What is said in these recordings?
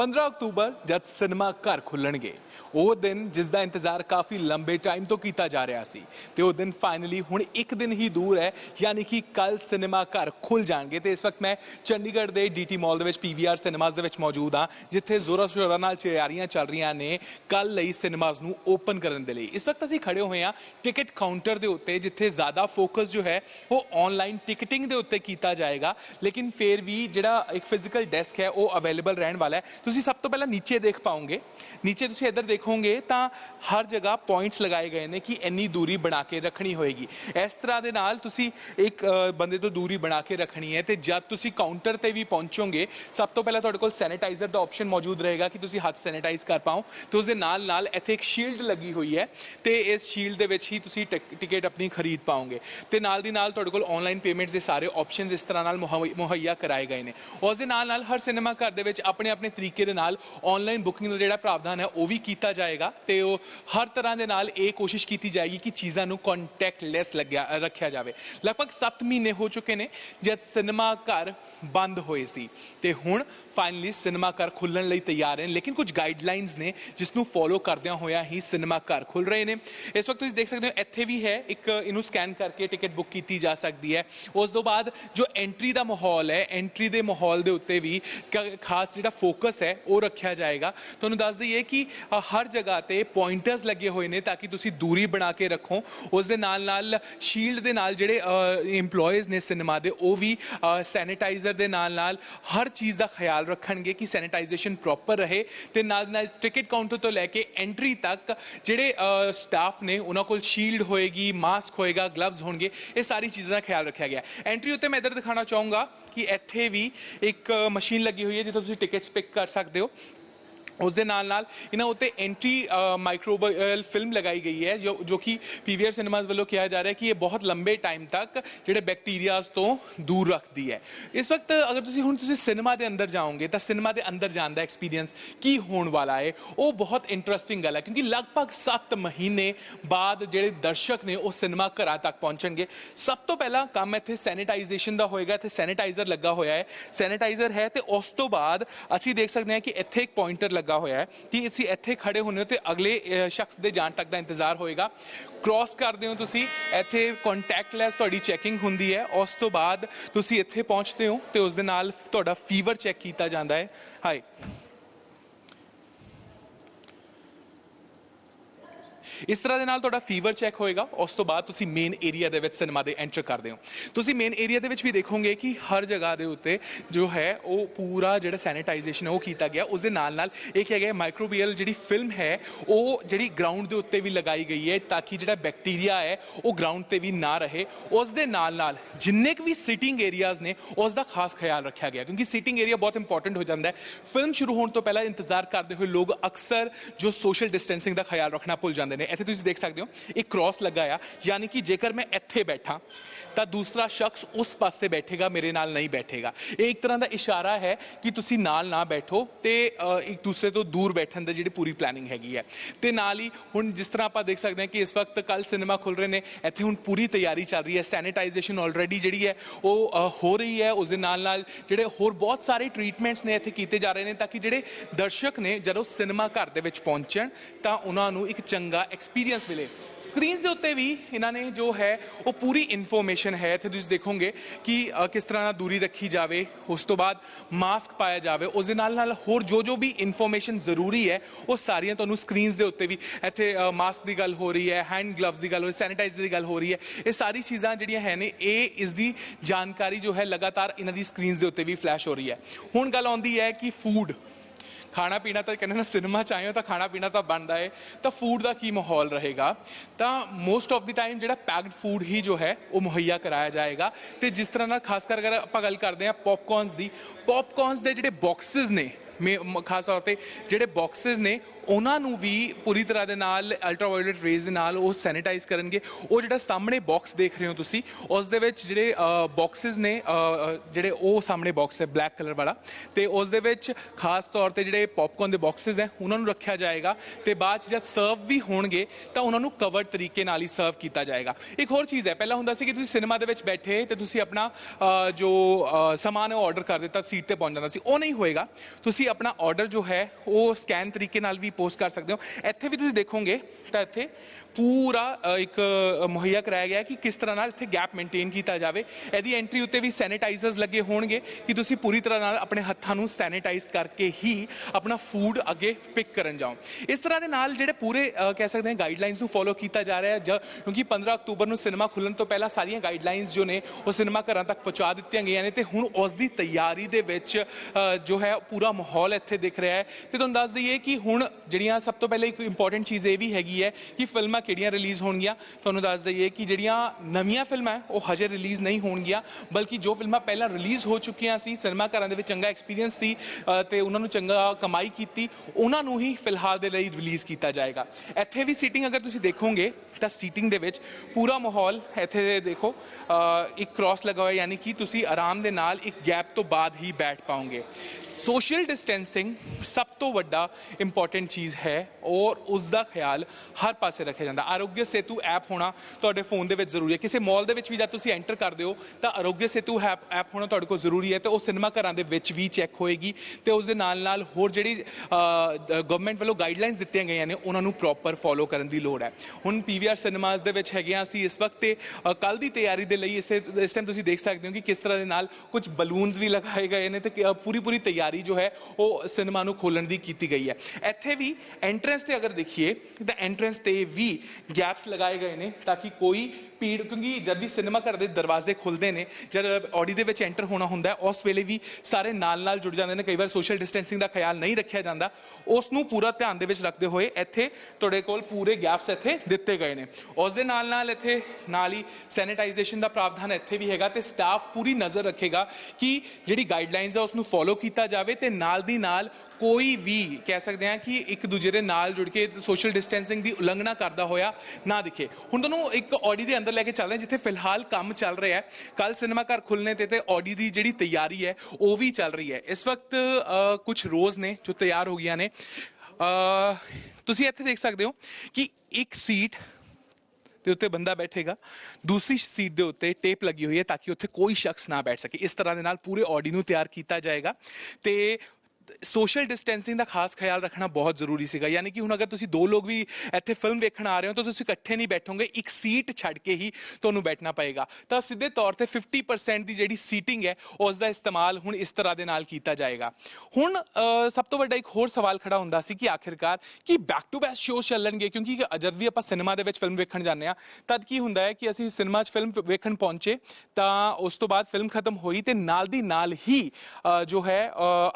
15 October ਜਦ cinema ਘਰ ਖੁੱਲਣਗੇ। ਉਹ ਦਿਨ ਜਿਸ ਦਾ ਇੰਤਜ਼ਾਰ ਕਾਫੀ ਲੰਬੇ ਟਾਈਮ ਤੋਂ ਕੀਤਾ ਜਾ ਰਿਹਾ ਸੀ ਤੇ ਉਹ ਦਿਨ ਫਾਈਨਲੀ ਹੁਣ ਇੱਕ ਦਿਨ ਹੀ ਦੂਰ ਹੈ ਯਾਨੀ ਕਿ ਕੱਲ ਸਿਨੇਮਾ ਘਰ ਖੁੱਲ ਜਾਣਗੇ ਤੇ ਇਸ ਵਕਤ ਮੈਂ ਚੰਡੀਗੜ੍ਹ ਦੇ ਡੀਟੀ ਮਾਲ ਦੇ ਵਿੱਚ ਪੀਵੀਆਰ ਸਿਨੇਮਾਸ ਦੇ ਵਿੱਚ ਮੌਜੂਦ ਹਾਂ ਜਿੱਥੇ ਜ਼ੋਰਾਂ ਸ਼ੋਰਾਂ ਨਾਲ ਤਿਆਰੀਆਂ ਚੱਲ ਰਹੀਆਂ ਨੇ ਕੱਲ ਲਈ ਸਿਨੇਮਾਸ ਨੂੰ ਓਪਨ ਕਰਨ ਦੇ ਲਈ ਇਸ ਵਕਤ ਅਸੀਂ ਖੜੇ ਹੋਏ ਹਾਂ ਟਿਕਟ ਕਾਊਂਟਰ ਦੇ ਉੱਤੇ ਜਿੱਥੇ ਜ਼ਿਆਦਾ ਫੋਕਸ ਜੋ ਹੈ ਉਹ ਆਨਲਾਈਨ ਟਿਕਟਿੰਗ ਦੇ ਉੱਤੇ ਕੀਤਾ ਜਾਏਗਾ ਲੇਕਿਨ ਫਿਰ ਵੀ ਜਿਹੜਾ ਇੱਕ ਫਿਜ਼ੀਕਲ ਡੈਸਕ ਹੈ ਉਹ ਅਵੇਲੇਬਲ ਰਹਿਣ ਵਾਲਾ ਹੈ ਤੁਸੀਂ ਸਭ ਤੋਂ ਪਹਿਲਾਂ ਨੀਚੇ ਦੇਖ ਪਾਓਗੇ ਨੀਚੇ ਤੁਸੀਂ ਇੱਧਰ ਦੇਖੋਗੇ ਤਾਂ ਹਰ ਜਗ੍ਹਾ ਪੁਆਇੰਟਸ ਲਗਾਏ ਗਏ ਨੇ ਕਿ ਇੰਨੀ ਦੂਰੀ ਬਣਾ ਕੇ ਰੱਖਣੀ ਹੋਏਗੀ। ਇਸ ਤਰ੍ਹਾਂ ਦੇ ਨਾਲ ਤੁਸੀਂ ਇੱਕ ਬੰਦੇ ਤੋਂ ਦੂਰੀ ਬਣਾ ਕੇ ਰੱਖਣੀ ਹੈ ਤੇ ਜਦ ਤੁਸੀਂ ਕਾਊਂਟਰ ਤੇ ਵੀ ਪਹੁੰਚੋਗੇ, ਸਭ ਤੋਂ ਪਹਿਲਾਂ ਤੁਹਾਡੇ ਕੋਲ ਸੈਨੀਟਾਈਜ਼ਰ ਦਾ ਆਪਸ਼ਨ ਮੌਜੂਦ ਰਹੇਗਾ ਕਿ ਤੁਸੀਂ ਹੱਥ ਸੈਨੀਟਾਈਜ਼ ਕਰ ਪਾਓ। ਤੇ ਉਸ ਦੇ ਨਾਲ ਨਾਲ ਇੱਥੇ ਇੱਕ ਸ਼ੀਲਡ ਲੱਗੀ ਹੋਈ ਹੈ ਤੇ ਇਸ ਸ਼ੀਲਡ ਦੇ ਵਿੱਚ ਹੀ ਤੁਸੀਂ ਟਿਕ- ਟਿਕਟ ਆਪਣੀ ਖਰੀਦ ਪਾਓਗੇ। ਤੇ ਨਾਲ ਦੀ ਨਾਲ ਤੁਹਾਡੇ ਕੋਲ ਆਨਲਾਈਨ ਪੇਮੈਂਟਸ ਦੇ ਸਾਰੇ ਆਪਸ਼ਨਸ ਇਸ ਤਰ੍ਹਾਂ ਨਾਲ ਮੁਹੱਈ- ਮੁਹੱਈਆ ਕਰਾਏ ਗਏ ਨੇ। ਉਸ ਦੇ ਨਾਲ ਨਾਲ ਹਰ ਸਿਨੇਮਾ ਘਰ ਦੇ ਵਿੱਚ ਆਪਣੇ ਆਪਣੇ ਤਰੀਕੇ ਦੇ ਨਾਲ ਆਨਲਾਈਨ ਬੁਕਿੰਗ ਦਾ ਜਿਹੜਾ ਪ੍ਰਾਵਧਾਨ ਹੈ, ਉਹ ਵੀ ਕੀਤਾ ਜਾਏਗਾ ਤੇ ਉਹ ਹਰ ਤਰ੍ਹਾਂ ਦੇ ਨਾਲ ਇਹ ਕੋਸ਼ਿਸ਼ ਕੀਤੀ ਜਾਏਗੀ ਕਿ ਚੀਜ਼ਾਂ ਨੂੰ ਕੰਟੈਕਟਲੈਸ ਲੱਗਿਆ ਰੱਖਿਆ ਜਾਵੇ। ਲਗਭਗ 7 ਮਹੀਨੇ ਹੋ ਚੁੱਕੇ ਨੇ ਜਦ ਸਿਨੇਮਾ ਘਰ ਬੰਦ ਹੋਏ ਸੀ ਤੇ ਹੁਣ ਫਾਈਨਲੀ ਸਿਨੇਮਾ ਘਰ ਖੁੱਲਣ ਲਈ ਤਿਆਰ ਨੇ ਲੇਕਿਨ ਕੁਝ ਗਾਈਡਲਾਈਨਸ ਨੇ ਜਿਸ ਨੂੰ ਫੋਲੋ ਕਰਦਿਆਂ ਹੋਇਆ ਹੀ ਸਿਨੇਮਾ ਘਰ ਖੁੱਲ ਰਹੇ ਨੇ। ਇਸ ਵਕਤ ਤੁਸੀਂ ਦੇਖ ਸਕਦੇ ਹੋ ਇੱਥੇ ਵੀ ਹੈ ਇੱਕ ਇਹਨੂੰ ਸਕੈਨ ਕਰਕੇ ਟਿਕਟ ਬੁੱਕ ਕੀਤੀ ਜਾ ਸਕਦੀ ਹੈ। ਉਸ ਤੋਂ ਬਾਅਦ ਜੋ ਐਂਟਰੀ ਦਾ ਮਾਹੌਲ ਹੈ ਐਂਟਰੀ ਦੇ ਮਾਹੌਲ ਦੇ ਉੱਤੇ ਵੀ ਕ- ਖਾਸ ਜਿਹੜਾ ਫੋਕਸ ਹੈ ਉਹ ਰੱਖਿਆ ਜਾਏਗਾ। ਤੁਹਾਨੂੰ ਦੱਸ ਦਈਏ ਕਿ ਅ, ਹਰ ਜਗ੍ਹਾ ਤੇ ਪੁਆਇੰਟਰਸ ਲੱਗੇ ਹੋਏ ਨੇ ਤਾਂ ਕਿ ਤੁਸੀਂ ਦੂਰੀ ਬਣਾ ਕੇ ਰੱਖੋ। ਉਸ ਦੇ ਨਾਲ ਨਾਲ ਸ਼ੀਲਡ ਦੇ ਨਾਲ ਜਿਹੜੇ EMPLOYEES ਨੇ ਸਿਨੇਮਾ ਦੇ, ਉਹ ਵੀ ਸੈਨੀਟਾਈਜ਼ਰ ਦੇ ਨਾਲ ਨਾਲ ਹਰ ਚੀਜ਼ ਦਾ ਖਿਆਲ ਰੱਖਣਗੇ ਕਿ ਸੈਨੀਟਾਈਜੇਸ਼ਨ ਪ੍ਰੋਪਰ ਰਹੇ ਤੇ ਨਾਲ ਨਾਲ ਟਿਕਟ ਕਾਊਂਟਰ ਤੋਂ ਲੈ ਕੇ ਐਂਟਰੀ ਤੱਕ ਜਿਹੜੇ ਸਟਾਫ ਨੇ ਉਹਨਾਂ ਕੋਲ ਸ਼ੀਲਡ ਹੋਏਗੀ ਮਾਸਕ ਹੋਏਗਾ ਗਲਵਜ਼ ਹੋਣਗੇ, ਇਹ ਸਾਰੀ ਚੀਜ਼ਾਂ ਦਾ ਖਿਆਲ ਰੱਖਿਆ ਗਿਆ। ਐਂਟਰੀ ਉੱਤੇ ਮੈਂ ਇੱਧਰ ਦਿਖਾਣਾ ਚਾਹੂੰਗਾ ਕਿ ਇੱਥੇ ਵੀ ਇੱਕ ਮਸ਼ੀਨ ਲੱਗੀ ਹੋਈ ਹੈ ਜਿੱਥੇ ਤੁਸੀਂ ਟਿਕਟਸ ਪਿਕ ਕਰ ਸਕਦੇ ਹੋ। ਉਸ ਦੇ ਨਾਲ ਨਾਲ ਇਹਨਾਂ ਉੱਤੇ ਐਂਟੀ ਮਾਈਕਰੋਬਲ ਫਿਲਮ ਲਗਾਈ ਗਈ ਹੈ, ਜੋ ਜੋ ਕਿ ਪੀਵੀਆਰ ਸਿਨੇਮਾਸ ਵੱਲੋਂ ਕਿਹਾ ਜਾ ਰਿਹਾ ਹੈ ਕਿ ਇਹ ਬਹੁਤ ਲੰਬੇ ਟਾਈਮ ਤੱਕ ਜਿਹੜੇ ਬੈਕਟੀਰੀਆਜ਼ ਤੋਂ ਦੂਰ ਰੱਖਦੀ ਹੈ। ਇਸ ਵਕਤ ਅਗਰ ਤੁਸੀਂ ਹੁਣ ਤੁਸੀਂ ਸਿਨੇਮਾ ਦੇ ਅੰਦਰ ਜਾਓਗੇ, ਤਾਂ ਸਿਨੇਮਾ ਦੇ ਅੰਦਰ ਜਾਣ ਦਾ ਐਕਸਪੀਰੀਅੰਸ ਕੀ ਹੋਣ ਵਾਲਾ ਹੈ, ਉਹ ਬਹੁਤ ਇੰਟਰਸਟਿੰਗ ਗੱਲ ਹੈ, ਕਿਉਂਕਿ ਲਗਭਗ 7 ਮਹੀਨੇ ਬਾਅਦ ਜਿਹੜੇ ਦਰਸ਼ਕ ਨੇ ਉਹ ਸਿਨੇਮਾ ਘਰਾਂ ਤੱਕ ਪਹੁੰਚਣਗੇ। ਸਭ ਤੋਂ ਪਹਿਲਾਂ ਕੰਮ ਇੱਥੇ ਸੈਨੀਟਾਈਜੇਸ਼ਨ ਦਾ ਹੋਏਗਾ, ਇੱਥੇ ਸੈਨੀਟਾਈਜ਼ਰ ਲੱਗਾ ਹੋਇਆ ਹੈ। ਸੈਨੀਟਾਈਜ਼ਰ ਹੈ ਤੇ ਉਸ ਤੋਂ ਬਾਅਦ ਅਸੀਂ ਦੇਖ ਸਕਦੇ ਹਾਂ ਕਿ ਇੱਥੇ ਇੱਕ ਪੁਆਇੰਟਰ ਲੱਗਾ ਹੋਇਆ ਹੈ ਕਿ ਅਸੀਂ ਇੱਥੇ ਖੜੇ ਹੁੰਨੇ ਹੋ ਤੇ ਅਗਲੇ ਸ਼ਖਸ ਦੇ ਜਾਣ ਤੱਕ ਦਾ ਇੰਤਜ਼ਾਰ ਹੋਏਗਾ। ਕ੍ਰਾਸ ਕਰਦੇ ਹੋ ਤੁਸੀਂ, ਇੱਥੇ ਕੰਟੈਕਟਲੈਸ ਤੁਹਾਡੀ ਚੈਕਿੰਗ ਹੁੰਦੀ ਹੈ, ਉਸ ਤੋਂ ਬਾਅਦ ਤੁਸੀਂ ਇੱਥੇ ਪਹੁੰਚਦੇ ਹੋ ਤੇ ਉਸ ਦੇ ਨਾਲ ਤੁਹਾਡਾ ਫੀਵਰ ਚੈੱਕ ਕੀਤਾ ਜਾਂਦਾ ਹੈ। ਹਾਈ ਇਸ ਤਰ੍ਹਾਂ ਦੇ ਨਾਲ ਤੁਹਾਡਾ ਫੀਵਰ ਚੈੱਕ ਹੋਏਗਾ, ਉਸ ਤੋਂ ਬਾਅਦ ਤੁਸੀਂ ਮੇਨ ਏਰੀਆ ਦੇ ਵਿੱਚ ਸਿਨੇਮਾ ਦੇ ਐਂਟਰ ਕਰਦੇ ਹੋ। ਤੁਸੀਂ ਮੇਨ ਏਰੀਆ ਦੇ ਵਿੱਚ ਵੀ ਦੇਖੋਗੇ ਕਿ ਹਰ ਜਗ੍ਹਾ ਦੇ ਉੱਤੇ ਜੋ ਹੈ, ਉਹ ਪੂਰਾ ਜਿਹੜਾ ਸੈਨੀਟਾਈਜੇਸ਼ਨ ਹੈ, ਉਹ ਕੀਤਾ ਗਿਆ। ਉਸ ਦੇ ਨਾਲ ਨਾਲ ਇਹ ਕਿਹਾ ਗਿਆ ਮਾਈਕਰੋਬੀਅਲ ਜਿਹੜੀ ਫਿਲਮ ਹੈ, ਉਹ ਜਿਹੜੀ ਗਰਾਊਂਡ ਦੇ ਉੱਤੇ ਵੀ ਲਗਾਈ ਗਈ ਹੈ ਤਾਂ ਕਿ ਜਿਹੜਾ ਬੈਕਟੀਰੀਆ ਹੈ, ਉਹ ਗਰਾਊਂਡ ਤੇ ਵੀ ਨਾ ਰਹੇ। ਉਸ ਦੇ ਨਾਲ ਨਾਲ ਜਿੰਨੇ ਕੁ ਵੀ ਸਿਟਿੰਗ ਏਰੀਆਜ਼ ਨੇ ਉਸ ਦਾ ਖਾਸ ਖਿਆਲ ਰੱਖਿਆ ਗਿਆ, ਕਿਉਂਕਿ ਸਿਟਿੰਗ ਏਰੀਆ ਬਹੁਤ ਇੰਪੋਰਟੈਂਟ ਹੋ ਜਾਂਦਾ ਹੈ। ਫਿਲਮ ਸ਼ੁਰੂ ਹੋਣ ਤੋਂ ਪਹਿਲਾਂ ਇੰਤਜ਼ਾਰ ਕਰਦੇ ਹੋਏ ਲੋਕ ਅਕਸਰ ਜੋ ਸੋਸ਼ਲ ਡਿਸਟੈਂਸਿੰਗ ਦਾ ਖਿਆਲ ਰੱਖਣਾ ਭੁੱਲ ਜਾਂਦੇ ਨੇ। ਇੱਥੇ ਤੁਸੀਂ ਦੇਖ ਸਕਦੇ ਹੋ ਇੱਕ ਕ੍ਰਾਸ ਲੱਗਾ ਆ, ਯਾਨੀ ਕਿ ਜੇਕਰ ਮੈਂ ਇੱਥੇ ਬੈਠਾ, ਤਾਂ ਦੂਸਰਾ ਸ਼ਖਸ ਉਸ ਪਾਸੇ ਬੈਠੇਗਾ, ਮੇਰੇ ਨਾਲ ਨਹੀਂ ਬੈਠੇਗਾ। ਇਹ ਇੱਕ ਤਰ੍ਹਾਂ ਦਾ ਇਸ਼ਾਰਾ ਹੈ ਕਿ ਤੁਸੀਂ ਨਾਲ ਨਾ ਬੈਠੋ ਤੇ ਇੱਕ ਦੂਸਰੇ ਤੋਂ ਦੂਰ ਬੈਠਣ ਦੀ ਜਿਹੜੀ ਪੂਰੀ ਪਲੈਨਿੰਗ ਹੈਗੀ ਹੈ। ਤੇ ਨਾਲ ਹੀ ਹੁਣ ਜਿਸ ਤਰ੍ਹਾਂ ਆਪਾਂ ਦੇਖ ਸਕਦੇ ਹਾਂ ਕਿ ਇਸ ਵਕਤ ਕੱਲ ਸਿਨੇਮਾ ਖੁੱਲ ਰਹੇ ਨੇ, ਇੱਥੇ ਹੁਣ ਪੂਰੀ ਤਿਆਰੀ ਚੱਲ ਰਹੀ ਹੈ ਸੈਨੀਟਾਈਜੇਸ਼ਨ ਆਲਰੇਡੀ ਜਿਹੜੀ ਹੈ, ਉਹ ਹੋ ਰਹੀ ਹੈ ਉਸ ਦੇ ਨਾਲ ਨਾਲ ਜਿਹੜੇ ਹੋਰ ਬਹੁਤ ਸਾਰੇ ਟ੍ਰੀਟਮੈਂਟਸ ਨੇ ਇੱਥੇ ਕੀਤੇ ਜਾ ਰਹੇ ਨੇ, ਤਾਂ ਕਿ ਜਿਹੜੇ ਦਰਸ਼ਕ ਨੇ ਜਦੋਂ ਸਿਨੇਮਾ ਘਰ ਦੇ ਵਿੱਚ ਪਹੁੰਚਣ, ਤਾਂ ਉਹਨਾਂ ਨੂੰ ਇੱਕ ਚੰਗਾ ਐਕਸਪੀਰੀਅੰਸ ਮਿਲੇ ਸਕਰੀਨਸ ਦੇ ਉੱਤੇ ਵੀ ਇਹਨਾਂ ਨੇ ਜੋ ਹੈ, ਉਹ ਪੂਰੀ ਇਨਫੋਰਮੇਸ਼ਨ ਹੈ। ਇੱਥੇ ਤੁਸੀਂ ਦੇਖੋਗੇ ਕਿ ਕਿਸ ਤਰ੍ਹਾਂ ਨਾਲ ਦੂਰੀ ਰੱਖੀ ਜਾਵੇ, ਉਸ ਤੋਂ ਬਾਅਦ ਮਾਸਕ ਪਾਇਆ ਜਾਵੇ। ਉਸ ਦੇ ਨਾਲ ਨਾਲ ਹੋਰ ਜੋ ਜੋ ਵੀ ਇਨਫੋਰਮੇਸ਼ਨ ਜ਼ਰੂਰੀ ਹੈ, ਉਹ ਸਾਰੀਆਂ ਤੁਹਾਨੂੰ ਸਕਰੀਨਸ ਦੇ ਉੱਤੇ ਵੀ ਇੱਥੇ ਮਾਸਕ ਦੀ ਗੱਲ ਹੋ ਰਹੀ ਹੈ ਹੈਂਡ ਗਲਵਸ ਦੀ ਗੱਲ ਹੋ ਰਹੀ ਹੈ ਸੈਨੀਟਾਈਜ਼ਰ ਦੀ ਗੱਲ ਹੋ ਰਹੀ ਹੈ। ਇਹ ਸਾਰੀ ਚੀਜ਼ਾਂ ਜਿਹੜੀਆਂ ਹੈ ਨੇ, ਇਹ ਇਸ ਦੀ ਜਾਣਕਾਰੀ ਜੋ ਹੈ ਲਗਾਤਾਰ ਇਹਨਾਂ ਦੀ ਸਕਰੀਨਸ ਦੇ ਉੱਤੇ ਵੀ ਫਲੈਸ਼ ਹੋ ਰਹੀ ਹੈ। ਹੁਣ ਗੱਲ ਆਉਂਦੀ ਹੈ ਕਿ ਫੂਡ ਖਾਣਾ ਪੀਣਾ ਤਾਂ ਕਹਿੰਦੇ ਨਾ ਸਿਨੇਮਾ ਚ ਆਏ ਹੋ ਤਾਂ ਖਾਣਾ ਪੀਣਾ ਤਾਂ ਬਣਦਾ ਹੈ ਤਾਂ ਫੂਡ ਦਾ ਕੀ ਮਾਹੌਲ ਰਹੇਗਾ ਤਾਂ ਮੋਸਟ ਆਫ ਦੀ ਟਾਈਮ ਜਿਹੜਾ ਪੈਕਡ ਫੂਡ ਹੀ ਜੋ ਹੈ ਉਹ ਮੁਹੱਈਆ ਕਰਾਇਆ ਜਾਏਗਾ ਤੇ ਜਿਸ ਤਰ੍ਹਾਂ ਨਾਲ ਖਾਸ ਕਰ ਅਗਰ ਆਪਾਂ ਗੱਲ ਕਰਦੇ ਹਾਂ ਪੌਪਕੌਰਨਸ ਦੀ ਪੌਪਕੌਰਨਸ ਦੇ ਜਿਹੜੇ ਬਾਕਸਸ ਨੇ ਮੇ ਖਾਸ ਤੌਰ ਤੇ ਜਿਹੜੇ ਬਾਕਸਸ ਨੇ ਉਹਨਾਂ ਨੂੰ ਵੀ ਪੂਰੀ ਤਰ੍ਹਾਂ ਦੇ ਨਾਲ ਅਲਟਰਾਵਾਇਲਟ ਰੇਜ਼ ਦੇ ਨਾਲ ਉਹ ਸੈਨੀਟਾਈਜ਼ ਕਰਨਗੇ। ਉਹ ਜਿਹੜਾ ਸਾਹਮਣੇ ਬਾਕਸ ਦੇਖ ਰਹੇ ਹੋ ਤੁਸੀਂ, ਉਸ ਦੇ ਵਿੱਚ ਜਿਹੜੇ ਬਾਕਸਸ ਨੇ ਜਿਹੜੇ ਉਹ ਸਾਹਮਣੇ ਬਾਕਸ ਹੈ ਬਲੈਕ ਕਲਰ ਵਾਲਾ। ਤੇ ਉਸ ਦੇ ਵਿੱਚ ਖਾਸ ਤੌਰ ਤੇ ਜਿਹੜੇ ਪੌਪਕਾਰਨ ਦੇ ਬਾਕਸਸ ਹੈ, ਉਹਨਾਂ ਨੂੰ ਰੱਖਿਆ ਜਾਏਗਾ। ਤੇ ਬਾਅਦ 'ਚ ਜਦ ਸਰਵ ਵੀ ਹੋਣਗੇ, ਤਾਂ ਉਹਨਾਂ ਨੂੰ ਕਵਰਡ ਤਰੀਕੇ ਨਾਲ ਹੀ ਸਰਵ ਕੀਤਾ ਜਾਏਗਾ। ਇੱਕ ਹੋਰ ਚੀਜ਼ ਹੈ, ਪਹਿਲਾਂ ਹੁੰਦਾ ਸੀ ਕਿ ਤੁਸੀਂ ਸਿਨੇਮਾ ਦੇ ਵਿੱਚ ਬੈਠੇ ਤੇ ਤੁਸੀਂ ਆਪਣਾ ਜੋ ਸਮਾਨ ਹੈ ਆਰਡਰ ਕਰ ਦਿੱਤਾ ਸੀਟ ਤੇ ਪਹੁੰਚ ਜਾਂਦਾ ਸੀ। ਉਹ ਨਹੀਂ ਹੋਏਗਾ। ਤੁਸੀਂ ਆਪਣਾ ਆਰਡਰ ਜੋ ਹੈ, ਉਹ ਸਕੈਨ ਤਰੀਕੇ ਨਾਲ ਵੀ ਪੋਸਟ ਕਰ ਸਕਦੇ ਹੋ। ਇੱਥੇ ਵੀ ਤੁਸੀਂ ਦੇਖੋਗੇ ਤਾਂ ਇੱਥੇ ਪੂਰਾ ਇੱਕ ਮੁਹੱਈਆ ਕਰਾਇਆ ਗਿਆ ਕਿ ਕਿਸ ਤਰ੍ਹਾਂ ਨਾਲ ਇੱਥੇ ਗੈਪ ਮੇਨਟੇਨ ਕੀਤਾ ਜਾਵੇ। ਇਹਦੀ ਐਂਟਰੀ ਉੱਤੇ ਵੀ ਸੈਨੀਟਾਈਜ਼ਰਸ ਲੱਗੇ ਹੋਣਗੇ ਕਿ ਤੁਸੀਂ ਪੂਰੀ ਤਰ੍ਹਾਂ ਨਾਲ ਆਪਣੇ ਹੱਥਾਂ ਨੂੰ ਸੈਨੀਟਾਈਜ਼ ਕਰਕੇ ਹੀ ਆਪਣਾ ਫੂਡ ਅੱਗੇ ਪਿਕ ਕਰਨ ਜਾਓ। ਇਸ ਤਰ੍ਹਾਂ ਦੇ ਨਾਲ ਜਿਹੜੇ ਪੂਰੇ ਕਹਿ ਸਕਦੇ ਹਾਂ ਗਾਈਡਲਾਈਨਸ ਨੂੰ ਫੋਲੋ ਕੀਤਾ ਜਾ ਰਿਹਾ ਹੈ, ਜ- ਕਿਉਂਕਿ 15 ਅਕਤੂਬਰ ਨੂੰ ਸਿਨੇਮਾ ਖੁੱਲਣ ਤੋਂ ਪਹਿਲਾਂ ਸਾਰੀਆਂ ਗਾਈਡਲਾਈਨਸ ਜੋ ਨੇ, ਉਹ ਸਿਨੇਮਾ ਘਰਾਂ ਤੱਕ ਪਹੁੰਚਾ ਦਿੱਤੀਆਂ ਗਈਆਂ ਨੇ ਤੇ ਹੁਣ ਉਸ ਦੀ ਤਿਆਰੀ ਦੇ ਵਿੱਚ ਜੋ ਹੈ ਪੂਰਾ ਮਾਹੌਲ ਇੱਥੇ ਦਿਖ ਰਿਹਾ ਹੈ। ਤੇ ਤੁਹਾਨੂੰ ਦੱਸ ਦਈਏ ਕਿ ਹੁਣ ਜਿਹੜੀਆਂ ਸਭ ਤੋਂ ਪਹਿਲੇ ਇੱਕ ਇੰਪੋਰਟੈਂਟ ਚੀਜ਼ ਇਹ ਵੀ ਹੈਗੀ ਹੈ ਕਿ ਫਿਲਮਾਂ ਕਿਹੜੀਆਂ ਰਿਲੀਜ਼ ਹੋਣਗੀਆਂ? ਤੁਹਾਨੂੰ ਦੱਸ ਦਈਏ ਕਿ ਜਿਹੜੀਆਂ ਨਵੀਆਂ ਫਿਲਮਾਂ ਉਹ ਹਜੇ ਰਿਲੀਜ਼ ਨਹੀਂ ਹੋਣਗੀਆਂ ਬਲਕਿ ਜੋ ਫਿਲਮਾਂ ਪਹਿਲਾਂ ਰਿਲੀਜ਼ ਹੋ ਚੁੱਕੀਆਂ ਸੀ ਸਿਨੇਮਾ ਘਰਾਂ ਦੇ ਵਿੱਚ ਚੰਗਾ ਐਕਸਪੀਰੀਅੰਸ ਸੀ ਅ, ਤੇ ਉਹਨਾਂ ਨੂੰ ਚੰਗਾ ਕਮਾਈ ਕੀਤੀ ਉਹਨਾਂ ਨੂੰ ਹੀ ਫਿਲਹਾਲ ਦੇ ਲਈ ਰਿਲੀਜ਼ ਕੀਤਾ ਜਾਏਗਾ। ਇੱਥੇ ਵੀ ਸੀਟਿੰਗ ਅਗਰ ਤੁਸੀਂ ਦੇਖੋਗੇ ਤਾਂ ਸੀਟਿੰਗ ਦੇ ਵਿੱਚ ਪੂਰਾ ਮਾਹੌਲ ਇੱਥੇ ਦੇਖੋ ਇੱਕ ਕ੍ਰਾਸ ਲਗਾ ਹੋਇਆ ਯਾਨੀ ਕਿ ਤੁਸੀਂ ਆਰਾਮ ਦੇ ਨਾਲ ਇੱਕ ਗੈਪ ਤੋਂ ਬਾਅਦ ਹੀ ਬੈਠ ਪਾਓਗੇ। ਸੋਸ਼ਲ ਡਿਸਟੈਂਸਿੰਗ ਸਭ ਤੋਂ ਵੱਡਾ ਇੰਪੋਰਟੈਂਟ ਚੀਜ਼ ਹੈ ਔਰ ਉਸ ਦਾ ਖਿਆਲ ਹਰ ਪਾਸੇ ਰੱਖਿਆ ਜਾਂਦਾ। ਆਰੋਗਿਆ ਸੇਤੂ ਐਪ ਹੋਣਾ ਤੁਹਾਡੇ ਫੋਨ ਦੇ ਵਿੱਚ ਜ਼ਰੂਰੀ ਹੈ। ਕਿਸੇ ਮਾਲ ਦੇ ਵਿੱਚ ਵੀ ਜਦ ਤੁਸੀਂ ਐਂਟਰ ਕਰਦੇ ਹੋ, ਤਾਂ ਆਰੋਗਿਆ ਸੇਤੂ ਐਪ ਐਪ ਹੋਣਾ ਤੁਹਾਡੇ ਕੋਲ ਜ਼ਰੂਰੀ ਹੈ ਤੇ ਉਹ ਸਿਨੇਮਾ ਘਰਾਂ ਦੇ ਵਿੱਚ ਵੀ ਚੈੱਕ ਹੋਏਗੀ ਤੇ ਉਸ ਦੇ ਨਾਲ ਨਾਲ ਹੋਰ ਜਿਹੜੀ ਗਵਰਨਮੈਂਟ ਵੱਲੋਂ ਗਾਈਡਲਾਈਨਸ ਦਿੱਤੀਆਂ ਗਈਆਂ ਨੇ, ਉਹਨਾਂ ਨੂੰ ਪ੍ਰੋਪਰ ਫੋਲੋ ਕਰਨ ਦੀ ਲੋੜ ਹੈ। ਹੁਣ ਪੀਵੀਆਰ ਸਿਨੇਮਾਜ਼ ਦੇ ਵਿੱਚ ਹੈਗੇ ਹਾਂ ਅਸੀਂ ਇਸ ਵਕਤ ਤੇ ਕੱਲ ਦੀ ਤਿਆਰੀ ਦੇ ਲਈ ਇਸੇ, ਇਸ ਟਾਈਮ ਤੁਸੀਂ ਦੇਖ ਸਕਦੇ ਹੋ ਕਿ ਕਿਸ ਤਰ੍ਹਾਂ ਦੇ ਨਾਲ ਕੁਝ ਬਲੂਨਸ ਵੀ ਲਗਾਏ ਗਏ ਨੇ ਤੇ ਪੂਰੀ ਪੂਰੀ ਤਿਆਰੀ ਜੋ ਹੈ ਉਹ ਸਿਨੇਮਾ ਨੂੰ ਖੋਲਣ ਦੀ ਕੀਤੀ ਗਈ ਹੈ। ਇੱਥੇ ਵੀ ਐਂਟਰੈਂਸ ਤੇ ਅਗਰ ਦੇਖੀਏ ਤਾਂ ਐਂਟਰੈਂਸ ਤੇ ਵੀ ਗੈਪਸ ਲਗਾਏ ਗਏ ਨੇ, ਤਾਂ ਕਿ ਕੋਈ ਭੀੜ ਕਿਉਂਕਿ ਜਦ ਵੀ ਸਿਨੇਮਾ ਘਰ ਦੇ ਦਰਵਾਜ਼ੇ ਖੁੱਲਦੇ ਨੇ, ਜਦ ਆਡੀ ਦੇ ਵਿੱਚ ਐਂਟਰ ਹੋਣਾ ਹੁੰਦਾ ਉਸ ਵੇਲੇ ਵੀ ਸਾਰੇ ਨਾਲ ਨਾਲ ਜੁੜ ਜਾਂਦੇ ਨੇ। ਕਈ ਵਾਰ ਸੋਸ਼ਲ ਡਿਸਟੈਂਸਿੰਗ ਦਾ ਖਿਆਲ ਨਹੀਂ ਰੱਖਿਆ ਜਾਂਦਾ। ਉਸ ਨੂੰ ਪੂਰਾ ਧਿਆਨ ਦੇ ਵਿੱਚ ਰੱਖਦੇ ਹੋਏ ਇੱਥੇ ਤੁਹਾਡੇ ਕੋਲ ਪੂਰੇ ਗੈਪਸ ਇੱਥੇ ਦਿੱਤੇ ਗਏ ਨੇ। ਉਸ ਦੇ ਨਾਲ ਨਾਲ ਇੱਥੇ ਨਾਲ ਹੀ ਸੈਨੀਟਾਈਜੇਸ਼ਨ ਦਾ ਪ੍ਰਾਵਧਾਨ ਇੱਥੇ ਵੀ ਹੈਗਾ ਤੇ ਸਟਾਫ ਪੂਰੀ ਨਜ਼ਰ ਰੱਖੇਗਾ ਕਿ ਜਿਹੜੀ ਗਾਈਡਲਾਈਨਸ ਆ ਉਸ ਨੂੰ ਫੋਲੋ ਕੀਤਾ ਜਾਵੇ ਤੇ ਨਾਲ ਦੀ ਨਾਲ ਕੋਈ ਵੀ ਕਹਿ ਸਕਦੇ ਹਾਂ ਕਿ ਇੱਕ ਦੂਜੇ ਦੇ ਨਾਲ ਜੁੜ ਕੇ ਸੋਸ਼ਲ ਡਿਸਟੈਂਸਿੰਗ ਦੀ ਉਲੰਘਣਾ ਕਰਦਾ ਹੋਇਆ ਨਾ ਦਿਖੇ। ਹੁਣ ਤੁਹਾਨੂੰ ਇੱਕ ਆਡੀ ਦੇ ਅੰਦਰ ਲੈ ਕੇ ਚੱਲ ਰਹੇ ਜਿੱਥੇ ਫਿਲਹਾਲ ਕੰਮ ਚੱਲ ਰਿਹਾ ਹੈ। ਕੱਲ ਸਿਨੇਮਾ ਘਰ ਖੁੱਲਣੇ ਤੇ ਤੇ ਆਡੀ ਦੀ ਜਿਹੜੀ ਤਿਆਰੀ ਹੈ ਉਹ ਵੀ ਚੱਲ ਰਹੀ ਹੈ। ਇਸ ਵਕਤ ਕੁਝ ਰੋਜ਼ ਨੇ ਜੋ ਤਿਆਰ ਹੋ ਗਈਆਂ ਨੇ। ਅ, ਤੁਸੀਂ ਇੱਥੇ ਦੇਖ ਸਕਦੇ ਹੋ ਕਿ ਇੱਕ ਸੀਟ ਦੇ ਉੱਤੇ ਬੰਦਾ ਬੈਠੇਗਾ ਦੂਸਰੀ ਸੀਟ ਦੇ ਉੱਤੇ ਟੇਪ ਲੱਗੀ ਹੋਈ ਹੈ ਤਾਂ ਕਿ ਉੱਥੇ ਕੋਈ ਸ਼ਖਸ ਨਾ ਬੈਠ ਸਕੇ। ਇਸ ਤਰ੍ਹਾਂ ਦੇ ਨਾਲ ਪੂਰੇ ਆਡੀ ਨੂੰ ਤਿਆਰ ਕੀਤਾ ਜਾਏਗਾ ਤੇ ਸੋਸ਼ਲ ਡਿਸਟੈਂਸਿੰਗ ਦਾ ਖਾਸ ਖਿਆਲ ਰੱਖਣਾ ਬਹੁਤ ਜ਼ਰੂਰੀ ਸੀਗਾ। ਯਾਨੀ ਕਿ ਹੁਣ ਅਗਰ ਤੁਸੀਂ ਦੋ ਲੋਕ ਵੀ ਇੱਥੇ ਫਿਲਮ ਵੇਖਣ ਆ ਰਹੇ ਹੋ, ਤਾਂ ਤੁਸੀਂ ਇਕੱਠੇ ਨਹੀਂ ਬੈਠੋਗੇ, ਇੱਕ ਸੀਟ ਛੱਡ ਕੇ ਹੀ ਤੁਹਾਨੂੰ ਬੈਠਣਾ ਪਏਗਾ। ਤਾਂ ਸਿੱਧੇ ਤੌਰ ਤੇ 50% ਦੀ ਜਿਹੜੀ ਸੀਟਿੰਗ ਹੈ, ਉਸ ਦਾ ਇਸਤੇਮਾਲ ਹੁਣ ਇਸ ਤਰ੍ਹਾਂ ਦੇ ਨਾਲ ਕੀਤਾ ਜਾਏਗਾ। ਹੁਣ ਸਭ ਤੋਂ ਵੱਡਾ ਇੱਕ ਹੋਰ ਸਵਾਲ ਖੜਾ ਹੁੰਦਾ ਸੀ ਕਿ ਆਖਿਰਕਾਰ ਕਿ ਬੈਕ ਟੂ ਬੈਕ ਸ਼ੋਅ ਚੱਲਣਗੇ? ਕਿਉਂਕਿ ਜਦ ਵੀ ਆਪਾਂ ਸਿਨੇਮਾ ਦੇ ਵਿੱਚ ਫਿਲਮ ਵੇਖਣ ਜਾਂਦੇ ਆ ਤਦ ਕੀ ਹੁੰਦਾ ਹੈ ਕਿ ਅਸੀਂ ਸਿਨੇਮਾ 'ਚ ਫਿਲਮ ਵੇਖਣ ਪਹੁੰਚੇ, ਤਾਂ ਉਸ ਤੋਂ ਬਾਅਦ ਫਿਲਮ ਖਤਮ ਹੋਈ ਤੇ ਨਾਲ ਦੀ ਨਾਲ ਹੀ ਜੋ ਹੈ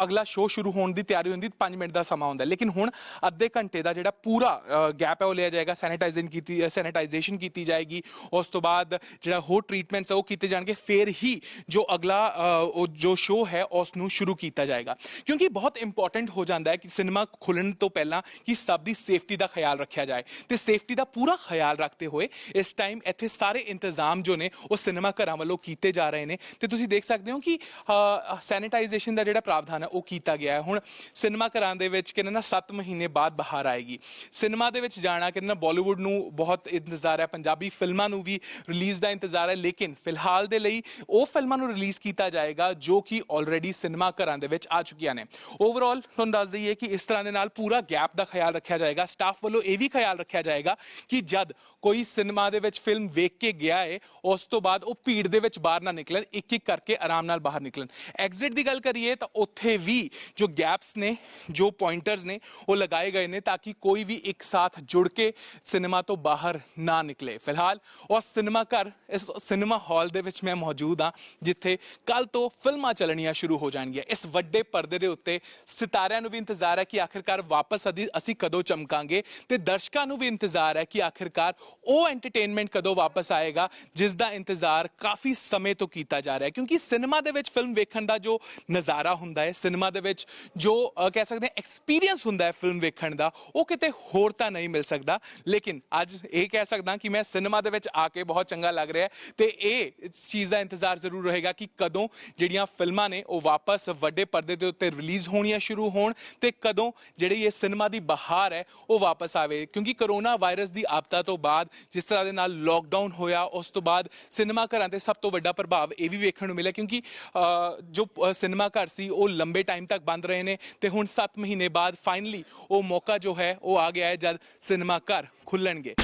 ਅਗਲਾ ਸ਼ੋਅ ਸ਼ੁਰੂ ਹੋਣ ਦੀ ਤਿਆਰੀ ਹੁੰਦੀ 5 ਮਿੰਟ ਦਾ ਸਮਾਂ ਹੁੰਦਾ। ਹੈ। ਲੇਕਿਨ ਹੁਣ ਅੱਧੇ ਘੰਟੇ ਦਾ ਜਿਹੜਾ ਪੂਰਾ ਗੈਪ ਹੈ ਉਹ ਲਿਆ ਜਾਏਗਾ। ਸੈਨੀਟਾਈਜ਼ੇਸ਼ਨ ਕੀਤੀ ਸੈਨੀਟਾਈਜ਼ੇਸ਼ਨ ਕੀਤੀ ਜਾਏਗੀ। ਉਸ ਤੋਂ ਬਾਅਦ ਜਿਹੜਾ ਹੋਰ ਟ੍ਰੀਟਮੈਂਟਸ ਉਹ ਕੀਤੇ ਜਾਣਗੇ। ਫਿਰ ਹੀ ਜੋ ਅਗਲਾ ਅਹ, ਉਹ ਜੋ ਸ਼ੋਅ ਹੈ ਉਸ ਨੂੰ ਸ਼ੁਰੂ ਕੀਤਾ ਜਾਏਗਾ। ਕਿਉਂਕਿ ਬਹੁਤ ਇੰਪੋਰਟੈਂਟ ਹੋ ਜਾਂਦਾ ਹੈ ਕਿ ਸਿਨੇਮਾ ਖੁੱਲਣ ਤੋਂ ਪਹਿਲਾਂ ਕਿ ਸਭ ਦੀ ਸੇਫਟੀ ਦਾ ਖਿਆਲ ਰੱਖਿਆ ਜਾਏ। ਤੇ ਸੇਫਟੀ ਦਾ ਪੂਰਾ ਖਿਆਲ ਰੱਖਦੇ ਹੋਏ ਇਸ ਟਾਈਮ ਇੱਥੇ ਸਾਰੇ ਇੰਤਜ਼ਾਮ ਜੋ ਨੇ ਉਹ ਸਿਨੇਮਾ ਘਰਾਂ ਵੱਲੋਂ ਕੀਤੇ ਜਾ ਰਹੇ ਨੇ। ਤੇ ਤੁਸੀਂ ਦੇਖ ਸਕਦੇ ਹੋ ਕਿ ਸੈਨੀਟਾਈਜ਼ੇਸ਼ਨ ਦਾ ਜਿਹੜਾ ਪ੍ਰਾਵਧਾਨ ਹੈ ਉਹ ਕੀਤਾ ਗਿਆ ਹੈ। ਹੁਣ ਸਿਨੇਮਾ ਘਰਾਂ ਦੇ ਵਿੱਚ ਕਹਿੰਦੇ ਨਾ 7 ਮਹੀਨੇ ਬਾਅਦ ਬਾਹਰ ਆਏਗੀ। ਸਿਨੇਮਾ ਦੇ ਵਿੱਚ ਜਾਣਾ ਕਹਿੰਦੇ ਨਾ ਬਾਲੀਵੁੱਡ ਨੂੰ ਬਹੁਤ ਇੰਤਜ਼ਾਰ ਹੈ। ਪੰਜਾਬੀ ਫਿਲਮਾਂ ਨੂੰ ਵੀ ਰਿਲੀਜ਼ ਦਾ ਇੰਤਜ਼ਾਰ ਹੈ। ਲੇਕਿਨ ਫਿਲਹਾਲ ਦੇ ਲਈ ਉਹ ਫਿਲਮਾਂ ਨੂੰ ਰਿਲੀਜ਼ ਕੀਤਾ ਜਾਏਗਾ ਜੋ ਕਿ ਆਲਰੇਡੀ ਸਿਨੇਮਾ ਘਰਾਂ ਦੇ ਵਿੱਚ ਆ ਚੁੱਕੀਆਂ ਨੇ। ਓਵਰਆਲ ਤੁਹਾਨੂੰ ਦੱਸ ਦਈਏ ਕਿ ਇਸ ਤਰ੍ਹਾਂ ਦੇ ਨਾਲ ਪੂਰਾ ਗੈਪ ਦਾ ਖਿਆਲ ਰੱਖਿਆ ਜਾਏਗਾ। ਸਟਾਫ ਵੱਲੋਂ ਇਹ ਵੀ ਖਿਆਲ ਰੱਖਿਆ ਜਾਏਗਾ ਕਿ ਜਦ ਕੋਈ ਸਿਨੇਮਾ ਦੇ ਵਿੱਚ ਫਿਲਮ ਵੇਖ ਕੇ ਗਿਆ ਹੈ ਉਸ ਤੋਂ ਬਾਅਦ ਉਹ ਭੀੜ ਦੇ ਵਿੱਚ ਬਾਹਰ ਨਾ ਨਿਕਲਣ ਇੱਕ ਇੱਕ ਕਰਕੇ ਆਰਾਮ ਨਾਲ ਬਾਹਰ ਨਿਕਲਣ। ਐਗਜ਼ਿਟ ਦੀ ਗੱਲ ਕਰੀਏ ਤਾਂ ਉੱਥੇ ਵੀ ਜੋ ਗੈਪਸ ਨੇ ਜੋ ਪੁਆਇੰਟਰਸ ਨੇ ਉਹ ਲਗਾਏ ਗਏ ਨੇ ਤਾਂ ਕਿ ਕੋਈ ਵੀ ਇੱਕ ਸਾਥ ਜੁੜ ਕੇ ਸਿਨੇਮਾ ਤੋਂ ਬਾਹਰ ਨਾ ਨਿਕਲੇ ਫਿਲਹਾਲ ਉਹ ਸਿਨੇਮਾ ਘਰ ਇਸ ਸਿਨੇਮਾ ਹਾਲ ਦੇ ਵਿੱਚ ਮੈਂ ਮੌਜੂਦ ਹਾਂ ਜਿੱਥੇ ਕੱਲ ਤੋਂ ਫਿਲਮਾਂ ਚੱਲਣੀਆਂ ਸ਼ੁਰੂ ਹੋ ਜਾਣਗੀਆਂ ਇਸ ਵੱਡੇ ਪਰਦੇ ਦੇ ਉੱਤੇ ਸਿਤਾਰਿਆਂ ਨੂੰ ਵੀ ਇੰਤਜ਼ਾਰ ਹੈ ਕਿ ਆਖਿਰਕਾਰ ਵਾਪਸ ਅਦੀ- ਅਸੀਂ ਕਦੋਂ ਚਮਕਾਂਗੇ ਤੇ ਦਰਸ਼ਕਾਂ ਨੂੰ ਵੀ ਇੰਤਜ਼ਾਰ ਹੈ ਕਿ ਆਖਿਰਕਾਰ ਉਹ ਐਂਟਰਟੇਨਮੈਂਟ ਕਦੋਂ ਵਾਪਸ ਆਏਗਾ ਜਿਸ ਦਾ ਇੰਤਜ਼ਾਰ ਕਾਫੀ ਸਮੇਂ ਤੋਂ ਕੀਤਾ ਜਾ ਰਿਹਾ ਹੈ ਕਿਉਂਕਿ ਸਿਨੇਮਾ ਦੇ ਵਿੱਚ ਫਿਲਮ ਵੇਖਣ ਦਾ ਜੋ ਨਜ਼ਾਰਾ ਹੁੰਦਾ ਹੈ ਸਿਨੇਮਾ ਦੇ ਵਿੱਚ ਵਿੱਚ ਜੋ ਕਹਿ ਸਕਦੇ ਹਾਂ ਐਕਸਪੀਰੀਅੰਸ ਹੁੰਦਾ ਹੈ ਫਿਲਮ ਵੇਖਣ ਦਾ, ਉਹ ਕਿਤੇ ਹੋਰ ਤਾਂ ਨਹੀਂ ਮਿਲ ਸਕਦਾ। ਲੇਕਿਨ ਅੱਜ ਇਹ ਕਹਿ ਸਕਦਾ ਕਿ ਮੈਂ ਸਿਨੇਮਾ ਦੇ ਵਿੱਚ ਆ ਕੇ ਬਹੁਤ ਚੰਗਾ ਲੱਗ ਰਿਹਾ ਹੈ ਤੇ ਇਹ ਚੀਜ਼ ਦਾ ਇੰਤਜ਼ਾਰ ਜ਼ਰੂਰ ਰਹੇਗਾ ਕਿ ਕਦੋਂ ਜਿਹੜੀਆਂ ਫਿਲਮਾਂ ਨੇ, ਉਹ ਵਾਪਸ ਵੱਡੇ ਪਰਦੇ ਦੇ ਉੱਤੇ ਰਿਲੀਜ਼ ਹੋਣੀਆਂ ਸ਼ੁਰੂ ਹੋਣ ਤੇ ਕਦੋਂ ਜਿਹੜੀ ਇਹ ਸਿਨੇਮਾ ਦੀ ਬਹਾਰ ਹੈ, ਉਹ ਵਾਪਸ ਆਵੇ। ਕਿਉਂਕਿ ਕਰੋਨਾ ਵਾਇਰਸ ਦੀ ਆਪਦਾ ਤੋਂ ਬਾਅਦ, ਜਿਸ ਤਰ੍ਹਾਂ ਦੇ ਨਾਲ ਲੋਕਡਾਊਨ ਹੋਇਆ, ਉਸ ਤੋਂ ਬਾਅਦ ਸਿਨੇਮਾ ਘਰਾਂ ਤੇ ਸਭ ਤੋਂ ਵੱਡਾ ਪ੍ਰਭਾਵ ਇਹ ਵੀ ਵੇਖਣ ਨੂੰ ਮਿਲਿਆ। ਕਿਉਂਕਿ ਜੋ ਸਿਨੇਮਾ ਘਰ ਸੀ, ਉਹ ਲੰਬੇ ਟਾਈਮ ਤੱਕ ਬੰਦ ਰਹੇ ਨੇ ਤੇ ਹੁਣ 7 ਮਹੀਨੇ ਬਾਅਦ ਫਾਈਨਲੀ ਉਹ ਮੌਕਾ ਜੋ ਹੈ ਉਹ ਆ ਗਿਆ ਹੈ ਜਦ ਸਿਨੇਮਾ ਘਰ ਖੁੱਲਣਗੇ।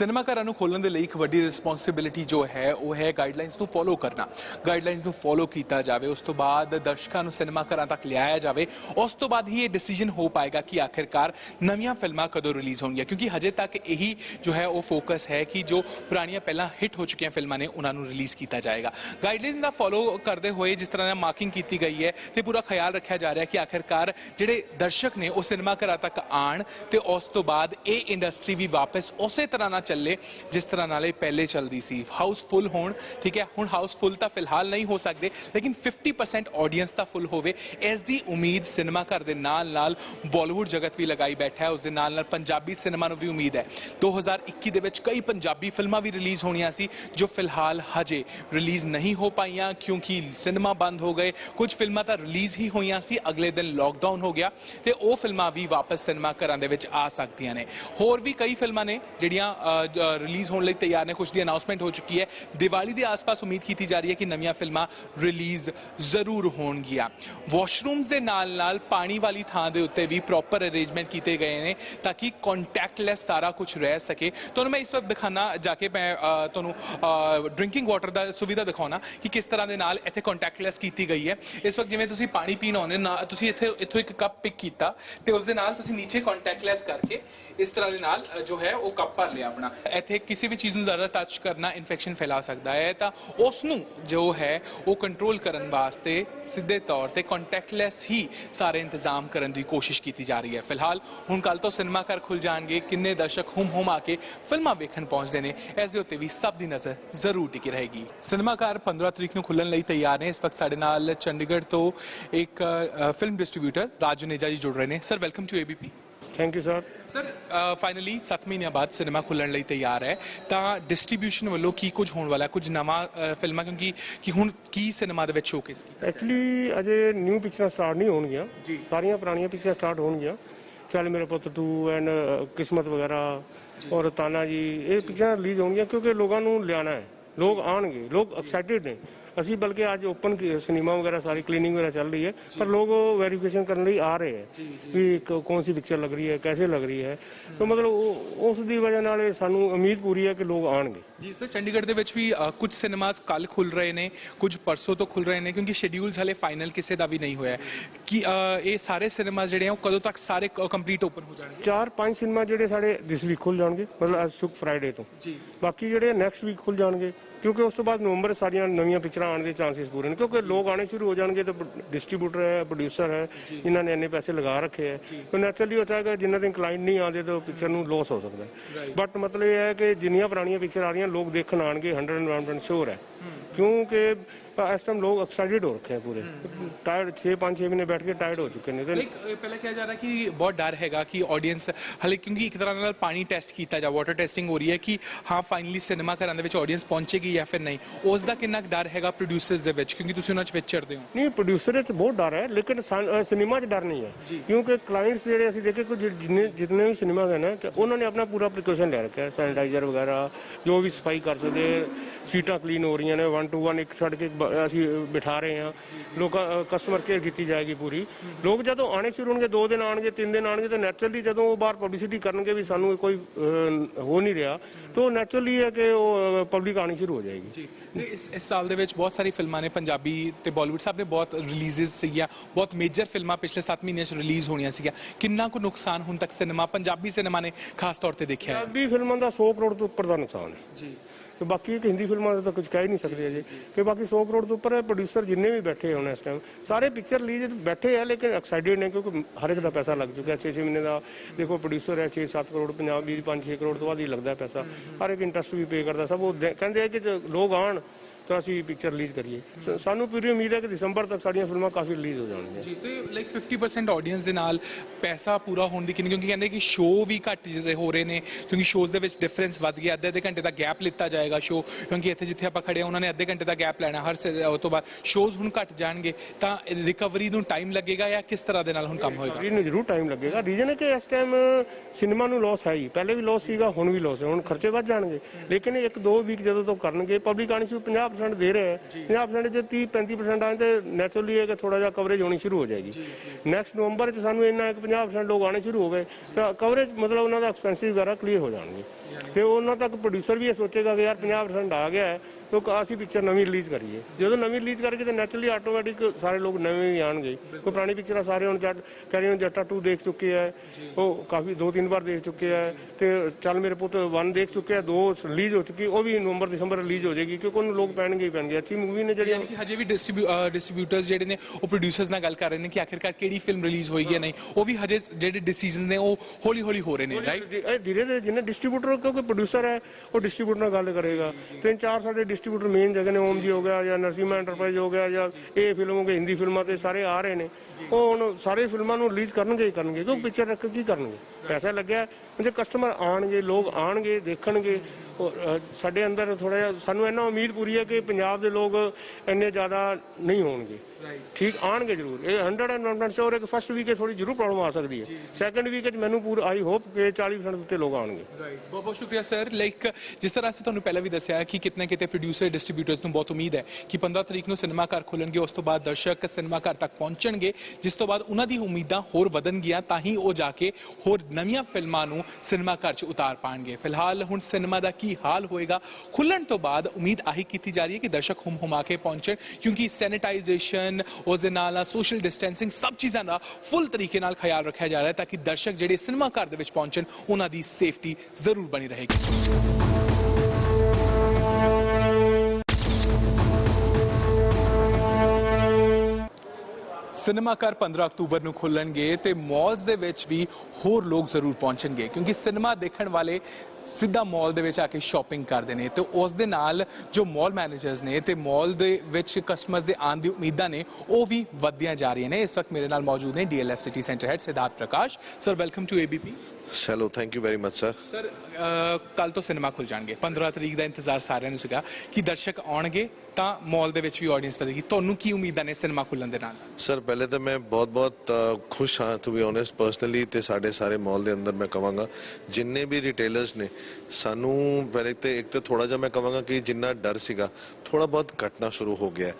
ਸਿਨੇਮਾ ਘਰਾਂ ਨੂੰ ਖੋਲਣ ਦੇ ਲਈ ਇੱਕ ਵੱਡੀ ਰਿਸਪੌਂਸਿਬਿਲਿਟੀ ਜੋ ਹੈ, ਉਹ ਹੈ ਗਾਈਡਲਾਈਨਸ ਨੂੰ ਫੋਲੋ ਕਰਨਾ। ਗਾਈਡਲਾਈਨਸ ਨੂੰ ਫੋਲੋ ਕੀਤਾ ਜਾਵੇ, ਉਸ ਤੋਂ ਬਾਅਦ ਦਰਸ਼ਕਾਂ ਨੂੰ ਸਿਨੇਮਾ ਘਰਾਂ ਤੱਕ ਲਿਆਇਆ ਜਾਵੇ, ਉਸ ਤੋਂ ਬਾਅਦ ਹੀ ਇਹ ਡਿਸੀਜਨ ਹੋ ਪਾਏਗਾ ਕਿ ਆਖਿਰਕਾਰ ਨਵੀਆਂ ਫਿਲਮਾਂ ਕਦੋਂ ਰਿਲੀਜ਼ ਹੋਣਗੀਆਂ, ਕਿਉਂਕਿ ਹਜੇ ਤੱਕ ਇਹੀ ਜੋ ਹੈ, ਉਹ ਫੋਕਸ ਹੈ ਕਿ ਜੋ ਪੁਰਾਣੀਆਂ ਪਹਿਲਾਂ ਹਿੱਟ ਹੋ ਚੁੱਕੀਆਂ ਫਿਲਮਾਂ ਨੇ, ਉਹਨਾਂ ਨੂੰ ਰਿਲੀਜ਼ ਕੀਤਾ ਜਾਏਗਾ। ਗਾਈਡਲਾਈਨਸ ਦਾ ਫੋਲੋ ਕਰਦੇ ਹੋਏ ਜਿਸ ਤਰ੍ਹਾਂ ਮਾਰਕਿੰਗ ਕੀਤੀ ਗਈ ਹੈ, ਤੇ ਪੂਰਾ ਖਿਆਲ ਰੱਖਿਆ ਜਾ ਰਿਹਾ ਕਿ ਆਖਿਰਕਾਰ ਜਿਹੜੇ ਦਰਸ਼ਕ ਨੇ, ਉਹ ਸਿਨੇਮਾ ਘਰਾਂ ਤੱਕ ਆਣ ਤੇ ਉਸ ਤੋਂ ਬਾਅਦ ਇਹ ਇੰਡਸਟਰੀ ਵੀ ਵਾਪਸ ਉਸੇ ਤਰ੍ਹਾਂ ਨਾਲ ਚੱਲੇ, ਜਿਸ ਤਰ੍ਹਾਂ ਨਾਲ ਇਹ ਪਹਿਲੇ ਚੱਲਦੀ ਸੀ। ਹਾਊਸਫੁੱਲ ਹੋਣ, ਠੀਕ ਹੈ, ਹੁਣ ਹਾਊਸਫੁੱਲ ਤਾਂ ਫਿਲਹਾਲ ਨਹੀਂ ਹੋ ਸਕਦੇ, ਲੇਕਿਨ 50% ਆਡੀਅנס ਤਾਂ ਫੁੱਲ ਹੋਵੇ। ਇਸ ਦੀ ਉਮੀਦ ਸਿਨੇਮਾ ਘਰ ਦੇ ਨਾਲ ਨਾਲ ਬਾਲੀਵੁੱਡ ਜਗਤ ਵੀ ਲਗਾਈ ਬੈਠਾ ਹੈ, ਉਸ ਦੇ ਨਾਲ ਨਾਲ ਪੰਜਾਬੀ ਸਿਨੇਮਾ ਨੂੰ ਵੀ ਉਮੀਦ ਹੈ। 2021 ਦੇ ਵਿੱਚ ਕਈ ਪੰਜਾਬੀ ਫਿਲਮਾਂ ਵੀ ਰਿਲੀਜ਼ ਹੋਣੀਆਂ ਸੀ, ਜੋ ਫਿਲਹਾਲ ਹਜੇ ਰਿਲੀਜ਼ ਨਹੀਂ ਹੋ ਪਾਈਆਂ, ਕਿਉਂਕਿ ਸਿਨੇਮਾ ਬੰਦ ਹੋ ਗਏ। ਕੁਝ ਫਿਲਮਾਂ ਤਾਂ ਰਿਲੀਜ਼ ਹੀ ਹੋਈਆਂ ਸੀ, ਅਗਲੇ ਦਿਨ ਲੋਕਡਾਊਨ ਹੋ ਗਿਆ, ਤੇ ਉਹ ਫਿਲਮਾਂ ਵੀ ਵਾਪਸ ਸਿਨੇਮਾ ਘਰਾਂ ਦੇ ਵਿੱਚ ਆ ਸਕਦੀਆਂ ਨੇ। ਹੋਰ ਵੀ ਕਈ ਫਿਲਮਾਂ ਨੇ, ਜਿਹੜੀਆਂ ਰਿਲੀਜ਼ ਹੋਣ ਲਈ ਤਿਆਰ ਨੇ ਕੁਝ ਦੀ ਅਨਾਉਂਸਮੈਂਟ ਹੋ ਚੁੱਕੀ ਹੈ। ਦੀਵਾਲੀ ਦੇ ਆਸ-ਪਾਸ ਉਮੀਦ ਕੀਤੀ ਜਾ ਰਹੀ ਹੈ ਕਿ ਨਵੀਆਂ ਫਿਲਮਾਂ ਰਿਲੀਜ਼ ਜ਼ਰੂਰ ਹੋਣਗੀਆਂ। ਵਾਸ਼ਰੂਮਸ ਦੇ ਨਾਲ ਨਾਲ ਪਾਣੀ ਵਾਲੀ ਥਾਂ ਦੇ ਉੱਤੇ ਵੀ ਪ੍ਰੋਪਰ ਅਰੇਂਜਮੈਂਟ ਕੀਤੇ ਗਏ ਨੇ ਤਾਂ ਕਿ ਕੰਟੈਕਟਲੈਸ ਸਾਰਾ ਕੁਝ ਰਹਿ ਸਕੇ। ਤੁਹਾਨੂੰ ਮੈਂ ਇਸ ਵਕਤ ਦਿਖਾਣਾ ਜਾ ਕੇ ਮੈਂ ਤੁਹਾਨੂੰ ਡਰਿੰਕਿੰਗ ਵਾਟਰ ਦਾ ਸੁਵਿਧਾ ਦਿਖਾਉਣਾ ਕਿ ਕਿਸ ਤਰ੍ਹਾਂ ਦੇ ਨਾਲ ਇੱਥੇ ਕੰਟੈਕਟਲੈਸ ਕੀਤੀ ਗਈ ਹੈ। ਇਸ ਵਕਤ ਜਿਵੇਂ ਤੁਸੀਂ ਪਾਣੀ ਪੀਣ ਆਉਂਦੇ ਨਾ, ਤੁਸੀਂ ਇੱਥੇ, ਇੱਥੋਂ ਇੱਕ ਕੱਪ ਪਿਕ ਕੀਤਾ ਤੇ ਉਸ ਦੇ ਨਾਲ ਤੁਸੀਂ ਨੀਚੇ ਕੰਟੈਕਟਲੈਸ ਕਰਕੇ ਇਸ ਤਰ੍ਹਾਂ ਦੇ ਨਾਲ ਜੋ ਹੈ, ਉਹ ਕੱਪ ਭਰ ਲਿਆ ਆਪਣਾ। ਇੱਥੇ ਕਿਸੇ ਵੀ ਚੀਜ਼ ਨੂੰ ਜ਼ਿਆਦਾ ਟੱਚ ਕਰਨਾ ਇਨਫੈਕਸ਼ਨ ਫੈਲਾ ਸਕਦਾ ਹੈ, ਤਾਂ ਉਸ ਨੂੰ ਜੋ ਹੈ, ਉਹ ਕੰਟਰੋਲ ਕਰਨ ਵਾਸਤੇ ਸਿੱਧੇ ਤੌਰ ਤੇ ਕੰਟੈਕਟਲੈਸ ਹੀ ਸਾਰੇ ਇੰਤਜ਼ਾਮ ਕਰਨ ਦੀ ਕੋਸ਼ਿਸ਼ ਕੀਤੀ ਜਾ ਰਹੀ ਹੈ। ਫਿਲਹਾਲ, ਹੁਣ ਕੱਲ ਤੋਂ ਸਿਨੇਮਾ ਘਰ ਖੁੱਲ ਜਾਣਗੇ, ਕਿੰਨੇ ਦਰਸ਼ਕ ਹੁਮ ਹੁਮ ਆ ਕੇ ਫਿਲਮਾਂ ਵੇਖਣ ਪਹੁੰਚਦੇ ਨੇ, ਇਸ ਦੇ ਉੱਤੇ ਵੀ ਸਭ ਦੀ ਨਜ਼ਰ ਜ਼ਰੂਰ ਟਿਕੀ ਰਹੇਗੀ। ਸਿਨੇਮਾ ਘਰ 15 ਤਰੀਕ ਨੂੰ ਖੁੱਲਣ ਲਈ ਤਿਆਰ ਨੇ। ਇਸ ਵਕਤ ਸਾਡੇ ਨਾਲ ਚੰਡੀਗੜ੍ਹ ਤੋਂ ਇੱਕ ਫਿਲਮ ਡਿਸਟ੍ਰੀਬਿਊਟਰ ਰਾਜੂ ਨੇਜਾ ਜੀ ਜੁੜ ਰਹੇ ਨੇ। Sir welcome to ABP thank you sir sir finally 7 ਮਹੀਨਿਆਂ ਬਾਅਦ ਸਿਨੇਮਾ ਖੁੱਲਣ ਲਈ ਤਿਆਰ ਹੈ। ਤਾਂ ਡਿਸਟ੍ਰੀਬਿਊਸ਼ਨ ਵੱਲੋਂ ਕੀ ਕੁਝ ਹੋਣ ਵਾਲਾ ਕੁਝ ਨਵਾਂ ਫਿਲਮਾਂ? ਕਿਉਂਕਿ ਕਿ ਹੁਣ ਕੀ ਸਿਨੇਮਾ ਦੇ ਵਿੱਚ ਸ਼ੋਕੇਸ ਕੀਤਾ? ਐਕਚੁਅਲੀ ਅਜੇ ਨਿਊ ਪਿਕਚਰਾਂ ਸਟਾਰਟ ਨਹੀਂ ਹੋਣਗੀਆਂ। ਸਾਰੀਆਂ ਪੁਰਾਣੀਆਂ ਪਿਕਚਰਾਂ ਸਟਾਰਟ ਹੋਣਗੀਆਂ। ਚੱਲ ਮੇਰੇ ਪੁੱਤ 2 ਐਂਡ ਕਿਸਮਤ ਵਗੈਰਾ ਔਰ ਤਾਨਾ ਜੀ ਇਹ ਪਿਕਚਰਾਂ ਰਿਲੀਜ਼ ਹੋਣਗੀਆਂ ਕਿਉਂਕਿ ਲੋਕਾਂ ਨੂੰ ਲਿਆਣਾ ਹੈ। ਲੋਕ ਆਣਗੇ ਲੋਕ ਐਕਸਾਈਟਿਡ ਨੇ। ਅਸੀਂ ਬਲਕਿ ਅੱਜ ਓਪਨ ਸਿਨੇਮਾ ਵਗੈਰਾ ਸਾਰੀ ਕਲੀਨਿੰਗ ਵਗੈਰਾ ਚੱਲ ਰਹੀ ਹੈ ਪਰ ਲੋਕ ਵੈਰੀਫਿਕੇਸ਼ਨ ਕਰਨ ਲਈ ਆ ਰਹੇ ਹੈ ਵੀ ਕ- ਕੌਣ ਸੀ ਪਿਕਚਰ ਲੱਗ ਰਹੀ ਹੈ ਕੈਸੇ ਲੱਗ ਰਹੀ ਹੈ। ਤਾਂ ਮਤਲਬ ਉਸ ਦੀ ਵਜ੍ਹਾ ਨਾਲ ਸਾਨੂੰ ਉਮੀਦ ਪੂਰੀ ਹੈ ਕਿ ਲੋਕ ਆਣਗੇ ਜੀ ਸਰ ਚੰਡੀਗੜ੍ਹ ਦੇ ਵਿੱਚ ਵੀ ਕੁਝ ਸਿਨੇਮਾਸ ਕੱਲ ਖੁੱਲ ਰਹੇ ਨੇ ਕੁਝ ਪਰਸੋਂ ਤੋਂ ਖੁੱਲ ਰਹੇ ਨੇ ਕਿਉਂਕਿ ਸ਼ੈਡਿਊਲਸ ਹਲੇ ਫਾਈਨਲ ਕਿਸੇ ਦਾ ਵੀ ਨਹੀਂ ਹੋਇਆ ਹੈ। ਕਿ ਇਹ ਸਾਰੇ ਸਿਨੇਮਾਸ ਜਿਹੜੇ ਆ ਉਹ ਕਦੋਂ ਤੱਕ ਸਾਰੇ ਕੰਪਲੀਟ ਓਪਨ ਹੋ ਜਾਣਗੇ? ਚਾਰ ਪੰਜ ਸਿਨੇਮਾ ਜਿਹੜੇ ਸਾਡੇ ਦਿਸ ਵੀਕ ਖੁੱਲ ਜਾਣਗੇ ਮਤਲਬ ਅੱਜ ਸੁਖ ਫਰਾਈਡੇ ਤੋਂ। ਜੀ। ਬਾਕੀ ਜਿਹੜੇ ਨੈਕਸਟ ਵੀਕ ਖੁੱਲ ਜਾਣਗੇ ਕਿਉਂਕਿ ਉਸ ਤੋਂ ਬਾਅਦ ਨਵੰਬਰ ਸਾਰੀਆਂ ਨਵੀਆਂ ਪਿਕਚਰਾਂ ਆਉਣ ਦੇ ਚਾਂਸਸ ਪੂਰੇ ਨੇ। ਕਿਉਂਕਿ ਲੋਕ ਆਣੇ ਸ਼ੁਰੂ ਹੋ ਜਾਣਗੇ ਤਾਂ ਡਿਸਟ੍ਰੀਬਿਊਟਰ ਹੈ ਪ੍ਰੋਡਿਊਸਰ ਹੈ ਜਿਨ੍ਹਾਂ ਨੇ ਇੰਨੇ ਪੈਸੇ ਲਗਾ ਰੱਖੇ ਹੈ। ਤਾਂ ਨੈਚੁਰਲੀ ਹੋ ਜਾਏਗਾ ਜਿਨ੍ਹਾਂ ਦੇ ਕਲਾਇੰਟ ਨਹੀਂ ਆਉਂਦੇ ਤਾਂ ਪਿਕਚਰ ਨੂੰ ਲਾਸ ਹੋ ਸਕਦਾ ਹੈ। ਬਟ ਮਤਲਬ ਇਹ ਹੈ ਕਿ ਜਿੰਨੀਆਂ ਪੁਰਾਣੀਆਂ ਪਿਕਚਰ ਆ ਰਹੀਆਂ ਲੋਕ ਦੇਖਣ ਆਣਗੇ 101% ਸ਼ੋਰ ਹੈ। ਕਿਉਂਕਿ ਇਸ ਟਾਈਮ ਲੋਕ ਐਕਸਾਈਟਡ ਹੋ ਰੱਖੇ ਆ ਪੂਰੇ। ਟਾਇਰਡ 6 5 ਮਹੀਨੇ ਬੈਠ ਕੇ ਟਾਇਰਡ ਹੋ ਚੁੱਕੇ ਨੇ ਤੇ ਲਾਈਕ ਪਹਿਲਾਂ ਕਿਹਾ ਜਾ ਰਿਹਾ ਕਿ ਬਹੁਤ ਡਰ ਹੈਗਾ ਕਿ ਆਡੀਅנס ਹਲੇ ਕਿਉਂਕਿ ਇੱਕ ਤਰ੍ਹਾਂ ਨਾਲ ਪਾਣੀ ਟੈਸਟ ਕੀਤਾ ਜਾ ਵਾਟਰ ਟੈਸਟਿੰਗ ਹੋ ਰਹੀ ਹੈ ਕਿ ਹਾਂ ਫਾਈਨਲੀ ਸਿਨੇਮਾ ਘਰਾਂ ਦੇ ਵਿੱਚ ਆਡੀਅנס ਪਹੁੰਚੇਗੀ ਜਾਂ ਫਿਰ ਨਹੀਂ। ਉਸ ਦਾ ਕਿੰਨਾ ਡਰ ਹੈਗਾ ਪ੍ਰੋਡਿਊਸਰਸ ਦੇ ਵਿੱਚ ਕਿਉਂਕਿ ਤੁਸੀਂ ਉਹਨਾਂ 'ਚ ਵਿਚਰਦੇ ਹੋ? ਨਹੀਂ ਪ੍ਰੋਡਿਊਸਰ 'ਚ ਬਹੁਤ ਡਰ ਹੈ ਲੇਕਿਨ ਸਿਨੇਮਾ 'ਚ ਡਰ ਨਹੀਂ ਹੈ। ਕਿਉਂਕਿ ਕਲਾਇੰਟਸ ਜਿਹੜੇ ਅਸੀਂ ਦੇਖੇ ਕੁਝ ਜਿੰਨੇ ਜਿੰਨੇ ਵੀ ਸਿਨੇਮਾ ਹਨ ਉਹਨਾਂ ਨੇ ਆਪਣਾ ਪੂਰਾ ਪ੍ਰੀਕਾਸ਼ਨ ਲੈ ਰੱਖਿਆ ਸੈਨੀਟਾਈਜ਼ਰ ਵਗੈਰਾ ਜੋ ਵੀ ਸਫ਼ਾਈ ਕਰ ਸਕਦੇ ਸੀਟਾਂ ਕਲੀਨ ਹੋ ਰਹੀਆਂ ਨੇ 1 ਟੂ 1 ਇੱਕ ਛੱਡ ਕੇ ਅਸੀਂ ਬਿਠਾ ਰਹੇ ਹਾਂ। ਲੋਕਾਂ ਕਸਟਮਰ ਕੇਅਰ ਕੀਤੀ ਜਾਏਗੀ ਪੂਰੀ। ਲੋਕ ਜਦੋਂ ਆਣੇ ਸ਼ੁਰੂ ਹੋਣਗੇ 2 ਦਿਨ ਆਣਗੇ 3 ਦਿਨ ਆਣਗੇ ਤਾਂ ਨੈਚੁਰਲੀ ਜਦੋਂ ਉਹ ਬਾਹਰ ਪਬਲਿਸਿਟੀ ਕਰਨਗੇ ਵੀ ਸਾਨੂੰ ਕੋਈ ਹੋ ਨਹੀਂ ਰਿਹਾ ਤਾਂ ਨੈਚੁਰਲੀ ਹੈ ਕਿ ਉਹ ਪਬਲਿਕ ਆਣੀ ਸ਼ੁਰੂ ਹੋ ਜਾਏਗੀ। ਇਸ ਇਸ ਸਾਲ ਦੇ ਵਿੱਚ ਬਹੁਤ ਸਾਰੀ ਫਿਲਮਾਂ ਨੇ ਪੰਜਾਬੀ ਤੇ ਬਾਲੀਵੁੱਡ ਸਭ ਨੇ ਬਹੁਤ ਰਿਲੀਜ਼ਸ ਸੀਗੀਆਂ ਬਹੁਤ ਮੇਜਰ ਫਿਲਮਾਂ ਪਿਛਲੇ 7 ਮਹੀਨਿਆਂ 'ਚ ਰਿਲੀਜ਼ ਹੋਣੀਆਂ ਸੀਗੀਆਂ। ਕਿੰਨਾ ਕੁ ਨੁਕਸਾਨ ਹੁਣ ਤੱਕ ਸਿਨੇਮਾ ਪੰਜਾਬੀ ਸਿਨੇਮਾ ਨੇ ਖਾਸ ਤੌਰ ਤੇ ਦੇਖਿਆ ਹੈ? ਪੰਜਾਬੀ ਫਿਲਮਾਂ ਦਾ 100 ਕਰੋੜ ਤੋਂ ਉੱਪਰ ਦਾ ਨੁਕਸਾਨ ਹੈ। ਜੀ। ਤੇ ਬਾਕੀ ਇੱਕ ਹਿੰਦੀ ਫਿਲਮਾਂ ਦਾ ਤਾਂ ਕੁਝ ਕਹਿ ਹੀ ਨਹੀਂ ਸਕਦੇ ਅਜੇ। ਕਿ ਬਾਕੀ 100 ਕਰੋੜ ਤੋਂ ਉੱਪਰ ਪ੍ਰੋਡਿਊਸਰ ਜਿੰਨੇ ਵੀ ਬੈਠੇ ਹੋਣ ਇਸ ਟਾਈਮ ਸਾਰੇ ਪਿਕਚਰ ਲੀਜ ਬੈਠੇ ਆ, ਲੇਕਿਨ ਐਕਸਾਈਟਡ ਨੇ ਕਿਉਂਕਿ ਹਰ ਇੱਕ ਦਾ ਪੈਸਾ ਲੱਗ ਚੁੱਕਿਆ। 6-6 ਮਹੀਨੇ ਦਾ ਦੇਖੋ ਪ੍ਰੋਡਿਊਸਰ ਹੈ 6-7 ਕਰੋੜ ਪੰਜਾਬ ਵੀ 5-6 ਕਰੋੜ ਤੋਂ ਬਾਅਦ ਹੀ ਲੱਗਦਾ ਪੈਸਾ। ਹਰ ਇੱਕ ਇੰਟਰਸਟ ਵੀ ਪੇ ਕਰਦਾ। ਸਭ ਉਹ ਦੇ- ਕਹਿੰਦੇ ਆ ਕਿ ਜੇ ਲੋਕ ਆਣ ਤਾਂ ਅਸੀਂ ਪਿਕਚਰ ਰਿਲੀਜ਼ ਕਰੀਏ। ਸ- ਸਾਨੂੰ ਪੂਰੀ ਉਮੀਦ ਹੈ ਕਿ ਦਸੰਬਰ ਤੱਕ ਸਾਡੀਆਂ ਫਿਲਮਾਂ ਕਾਫੀ ਰਿਲੀਜ਼ ਹੋ ਜਾਣਗੀਆਂ। ਜੀ ਤੇ ਲਾਈਕ 50% ਆਡੀਅנס ਦੇ ਨਾਲ ਪੈਸਾ ਪੂਰਾ ਹੋਣ ਦੀ ਕਿੰਨੀ ਕਿਉਂਕਿ ਕਹਿੰਦੇ ਕਿ ਸ਼ੋਅ ਵੀ ਘੱਟ ਜਿਹੜੇ ਹੋ ਰਹੇ ਨੇ ਕਿਉਂਕਿ ਸ਼ੋਜ਼ ਦੇ ਵਿੱਚ ਡਿਫਰੈਂਸ ਵੱਧ ਗਿਆ ਅੱਧੇ ਅੱਧੇ ਘੰਟੇ ਦਾ ਗੈਪ ਲਿੱਤਾ ਜਾਏਗਾ ਸ਼ੋਅ ਕਿਉਂਕਿ ਇੱਥੇ ਜਿੱਥੇ ਆਪਾਂ ਖੜੇ ਆ ਉਹਨਾਂ ਨੇ ਅੱਧੇ ਘੰਟੇ ਦਾ ਗੈਪ ਲੈਣਾ ਹਰ ਸੇ- ਉਹ ਤੋਂ ਬਾਅਦ ਸ਼ੋਜ਼ ਹੁਣ ਘੱਟ ਜਾਣਗੇ ਤਾਂ ਰਿਕਵਰੀ ਨੂੰ ਟਾਈਮ ਲੱਗੇਗਾ ਜਾਂ ਕਿਸ ਤਰ੍ਹਾਂ ਦੇ ਨਾਲ ਹੁਣ ਕੰਮ ਹੋਏਗਾ? ਇਹਨੂੰ ਜ਼ਰੂਰ ਟਾਈਮ ਲੱਗੇਗਾ। ਰੀਜਨ ਹੈ ਕਿ ਇਸ ਟਾਈਮ ਸਿਨੇਮਾ ਨੂੰ ਲਾਸ ਹੈ ਹੀ। ਪਹਿਲੇ ਵੀ ਲਾਸ ਸੀਗਾ ਹੁਣ ਵੀ ਲਾਸ ਹੈ। ਹੁਣ ਖਰਚੇ ਵੱਧ ਜਾਣਗੇ। ਲੇਕਿਨ ਇੱਕ ਦੋ ਵੀਕ ਜਦੋਂ ਤੋਂ ਕਰਨਗੇ ਪਬਲਿਕ ਆਣੀ ਸ਼ੁਰੂ 50% ਦੇ ਰਹੇ ਹੈ 50% ਜੇ 30 35% ਆਏ ਤੇ ਨੈਚੁਰਲੀ ਹੈ ਕਿ ਥੋੜਾ ਜਿਹਾ ਕਵਰੇਜ ਹੋਣੀ ਸ਼ੁਰੂ ਹੋ ਜਾਏਗੀ। ਨੈਕਸਟ ਨਵੰਬਰ ਚ ਸਾਨੂੰ ਇੰਨਾ ਇੱਕ 50% ਲੋਕ ਆਣੇ ਸ਼ੁਰੂ ਹੋ ਗਏ ਤਾਂ ਕਵਰੇਜ ਮਤਲਬ ਉਹਨਾਂ ਦਾ ਐਕਸਪੈਂਸਿਵ ਵਗੈਰਾ ਕਲੀਅਰ ਹੋ ਜਾਣਗੇ। ਤੇ ਉਹਨਾਂ ਤੱਕ ਪ੍ਰੋਡਿਊਸਰ ਵੀ ਇਹ ਸੋਚੇਗਾ ਕਿ ਯਾਰ 50% ਆ ਗਿਆ ਹੈ ਤਾਂ ਅਸੀਂ ਪਿਕਚਰ ਨਵੀਂ ਰਿਲੀਜ਼ ਕਰੀਏ। ਜਦੋਂ ਨਵੀਂ ਰਿਲੀਜ਼ ਕਰਕੇ ਤਾਂ ਨੈਚੁਰਲੀ ਆਟੋਮੈਟਿਕ ਸਾਰੇ ਲੋਕ ਨਵੇਂ ਹੀ ਆਣਗੇ ਕੋਈ ਪੁਰਾਣੀ ਪਿਕਚਰਾਂ ਸਾਰੇ ਹੁਣ ਜੱਟ ਕੈਰੀਅਨ ਜੱਟਾ 2 ਦੇਖ ਚੁੱਕੇ ਆ। ਉਹ ਕਾਫੀ ਦੋ ਤਿੰਨ ਵਾਰ ਦੇਖ ਚੁੱਕੇ ਆ ਤੇ ਚੱਲ ਮੇਰੇ ਪੁੱਤ 1 ਦੇਖ ਚੁੱਕੇ ਆ ਦੋ ਰਿਲੀਜ਼ ਹੋ ਚੁੱਕੀ ਉਹ ਵੀ ਨਵੰਬਰ ਦਸੰਬਰ ਰਿਲੀਜ਼ ਹੋ ਜਾਏਗੀ ਕਿਉਂਕਿ ਉਹਨੂੰ ਲੋਕ ਪੈਣਗੇ ਹੀ ਪੈਣਗੇ। ਅੱਛੀ ਮੂਵੀ ਨੇ ਜਿਹੜੀ ਯਾਨੀ ਕਿ ਹਜੇ ਵੀ ਡਿਸਟ੍ਰੀਬਿਊਟਰਸ ਜਿਹੜੇ ਨੇ ਉਹ ਪ੍ਰੋਡਿਊਸਰਸ ਨਾਲ ਗੱਲ ਕਰ ਰਹੇ ਨੇ ਕਿ ਆਖਿਰਕਾਰ ਕਿਹੜੀ ਫਿਲਮ ਰਿਲੀਜ਼ ਹੋਏਗੀ ਜਾਂ ਨਹੀਂ। ਉਹ ਵੀ ਹਜੇ ਜਿਹੜੇ ਡਿਸੀਜਨਸ ਨੇ ਉਹ ਹੌਲੀ ਹੌਲੀ ਹੋ ਰਹੇ ਨੇ ਰਾਈਟ ਇਹ ਧੀਰੇ ਧੀਰੇ ਜਿਹਨੇ ਡਿਸਟ੍ਰੀਬਿਊਟਰ ਕਿਉਂਕਿ ਪ੍ਰੋਡਿਊਸਰ ਹੈ ਉਹ ਡਿਸਟ੍ਰੀਬਿਊਟਰ ਨਾਲ ਗੱਲ ਕਰੇਗਾ। ਤਿੰਨ ਚਾਰ ਸਾਡੇ ਡਿਸਟ੍ਰੀਬਿਊਟਰ ਮੇਨ ਜਗਨ ਓਮ ਜੀ ਹੋ ਗਿਆ ਜਾਂ ਨਰਸਿਮਾ ਐਂਟਰਪ੍ਰਾਈਜ਼ ਹੋ ਗਿਆ ਜਾਂ ਇਹ ਫਿਲਮ ਹੋ ਗਈ ਹਿੰਦੀ ਫਿਲਮਾਂ ਤੇ ਸਾਰੇ ਆ ਰਹੇ ਨੇ। ਉਹ ਹੁਣ ਸਾਰੇ ਫਿਲਮਾਂ ਨੂੰ ਰਿਲੀਜ਼ ਕਰਨਗੇ ਹੀ ਕਰਨਗੇ ਕਿਉਂਕਿ ਪਿਕਚਰ ਰੱਖ ਕੇ ਕੀ ਕਰਨਗੇ? ਪੈਸਾ ਲੱਗਿਆ ਜੇ ਕਸਟਮਰ ਆਣਗੇ ਲੋਕ ਆਣਗੇ ਦੇਖਣਗੇ ਸਾਡੇ ਅੰਦਰ ਥੋੜਾ ਜਿਹਾ ਸਾਨੂੰ ਇਹਨਾਂ ਉਮੀਦ ਪੂਰੀ ਹੈ ਕਿ ਪੰਜਾਬ ਦੇ ਲੋਕ ਇੰਨੇ ਜ਼ਿਆਦਾ ਨਹੀਂ ਹੋਣਗੇ। ਠੀਕ ਆਣਗੇ ਜ਼ਰੂਰ। ਇਹ 100% ਸ਼ੋਰ ਹੈ ਕਿ ਫਸਟ ਵੀਕ ਥੋੜੀ ਜ਼ਰੂਰ ਪ੍ਰੋਬਲਮ ਆ ਸਕਦੀ ਹੈ। ਸੈਕੰਡ ਵੀਕ ਵਿੱਚ ਮੈਨੂੰ ਪੂਰਾ ਆਈ ਹੋਪ ਕਿ 40% ਉੱਤੇ ਲੋਕ ਆਣਗੇ ਬਹੁਤ ਬਹੁਤ ਸ਼ੁਕਰੀਆ ਸਰ ਲਾਈਕ ਜਿਸ ਤਰ੍ਹਾਂ ਅਸੀਂ ਤੁਹਾਨੂੰ ਪਹਿਲਾਂ ਵੀ ਦੱਸਿਆ ਕਿ ਕਿਤਨੇ ਕਿਤੇ ਪ੍ਰੋਡਿਊਸਰ ਡਿਸਟ੍ਰੀਬਿਊਟਰਸ ਨੂੰ ਬਹੁਤ ਉਮੀਦ ਹੈ ਕਿ 15 ਤਰੀਕ ਨੂੰ ਸਿਨੇਮਾ ਘਰ ਖੁੱਲਣਗੇ ਉਸ ਤੋਂ ਬਾਅਦ ਦਰਸ਼ਕ ਸਿਨੇਮਾ ਘਰ ਤੱਕ ਪਹੁੰਚਣਗੇ ਜਿਸ ਤੋਂ ਬਾਅਦ ਉਹਨਾਂ ਦੀ ਉਮੀਦਾਂ ਹੋਰ ਵਧਣਗੀਆਂ ਤਾਂ ਹੀ ਉਹ ਜਾ ਕੇ ਹੋਰ ਨਵੀਆਂ ਫਿਲਮਾਂ ਨੂੰ ਸਿਨੇਮਾ ਘਰ 'ਚ ਉਤਾਰ ਪਾਣਗੇ। ਫਿਲਹਾਲ ਹੁਣ ਸਿਨੇਮਾ ਦਾ ਕੀ ਹਾਲ ਹੋਏਗਾ ਖੁੱਲਣ ਤੋਂ ਬਾਅਦ ਉਮੀਦ ਆਹੀ ਕੀਤੀ ਜਾ ਰਹੀ ਹੈ ਕਿ ਦਰਸ਼ਕ ਹੁਮ ਹੁਮਾ ਕੇ ਪਹੁੰਚਣ ਕਿਉਂਕਿ ਸੈਨੀਟਾਈਜੇਸ਼ਨ ਉਸ ਦੇ ਨਾਲ ਸੋਸ਼ਲ ਡਿਸਟੈਂਸਿੰਗ ਸਭ ਚੀਜ਼ਾਂ ਦਾ ਫੁੱਲ ਤਰੀਕੇ ਨਾਲ ਖਿਆਲ ਰੱਖਿਆ ਜਾ ਰਿਹਾ ਹੈ ਤਾਂ ਕਿ ਦਰਸ਼ਕ ਜਿਹੜੇ ਸਿਨੇਮਾ ਘਰ ਦੇ ਵਿੱਚ ਪਹੁੰਚਣ, ਉਹਨਾਂ ਦੀ ਸੇਫਟੀ ਜ਼ਰੂਰ ਬਣੀ ਰਹੇਗੀ। ਸਿਨੇਮਾ ਘਰ 15 ਅਕਤੂਬਰ ਨੂੰ ਖੁੱਲਣਗੇ ਤੇ ਮਾਲਸ ਦੇ ਵਿੱਚ ਵੀ ਹੋਰ ਲੋਕ ਜ਼ਰੂਰ ਪਹੁੰਚਣਗੇ ਕਿਉਂਕਿ ਸਿਨੇਮਾ ਦੇਖਣ ਵਾਲੇ ਸਿੱਧਾ ਮਾਲ ਦੇ ਵਿੱਚ ਆ ਕੇ ਸ਼ਾਪਿੰਗ ਕਰਦੇ ਨੇ ਤੇ ਉਸ ਦੇ ਨਾਲ ਜੋ ਮਾਲ ਮੈਨੇਜਰਸ ਨੇ ਤੇ ਮਾਲ ਦੇ ਵਿੱਚ ਕਸਟਮਰਸ ਦੇ ਆਉਣ ਦੀ ਉਮੀਦਾਂ ਨੇ ਉਹ ਵੀ ਵਧਦੀਆਂ ਜਾ ਰਹੀਆਂ ਨੇ। ਇਸ ਵਕਤ ਮੇਰੇ ਨਾਲ ਮੌਜੂਦ ਨੇ DLF city centre head Siddharth Prakash. Sir welcome to ABP ਚਲੋ thank you very much sir sir ਕੱਲ ਤੋਂ ਸਿਨੇਮਾ ਖੁੱਲ ਜਾਣਗੇ। 15 ਤਰੀਕ ਦਾ ਇੰਤਜ਼ਾਰ ਸਾਰਿਆਂ ਨੂੰ ਸੀਗਾ ਕਿ ਦਰਸ਼ਕ ਆਉਣਗੇ। ਤਾਂ ਮਾਲ ਦੇ ਵਿੱਚ ਵੀ ਆਡੀਅנס ਵਧੇਗੀ। ਤੁਹਾਨੂੰ ਕੀ ਉਮੀਦਾਂ ਨੇ ਸਿਨੇਮਾ ਖੁੱਲਣ ਦੇ ਨਾਲ? ਸਰ ਪਹਿਲੇ ਤਾਂ ਮੈਂ ਬਹੁਤ-ਬਹੁਤ ਖੁਸ਼ ਹਾਂ ਟੂ ਬੀ ਓਨੈਸਟ ਪਰਸਨਲੀ ਤੇ ਸਾਡੇ ਸਾਰੇ ਮਾਲ ਦੇ ਅੰਦਰ ਮੈਂ ਕਵਾਂਗਾ, ਜਿੰਨੇ ਵੀ ਰਿਟੇਲਰਸ ਨੇ, ਸਾਨੂੰ ਪਹਿਲੇ ਤੇ ਇੱਕ ਤਾਂ ਥੋੜਾ ਜਿਹਾ ਮੈਂ ਕਵਾਂਗਾ ਕਿ ਜਿੰਨਾ ਡਰ ਸੀਗਾ ਥੋੜਾ ਬਹੁਤ ਘਟਣਾ ਸ਼ੁਰੂ ਹੋ ਗਿਆ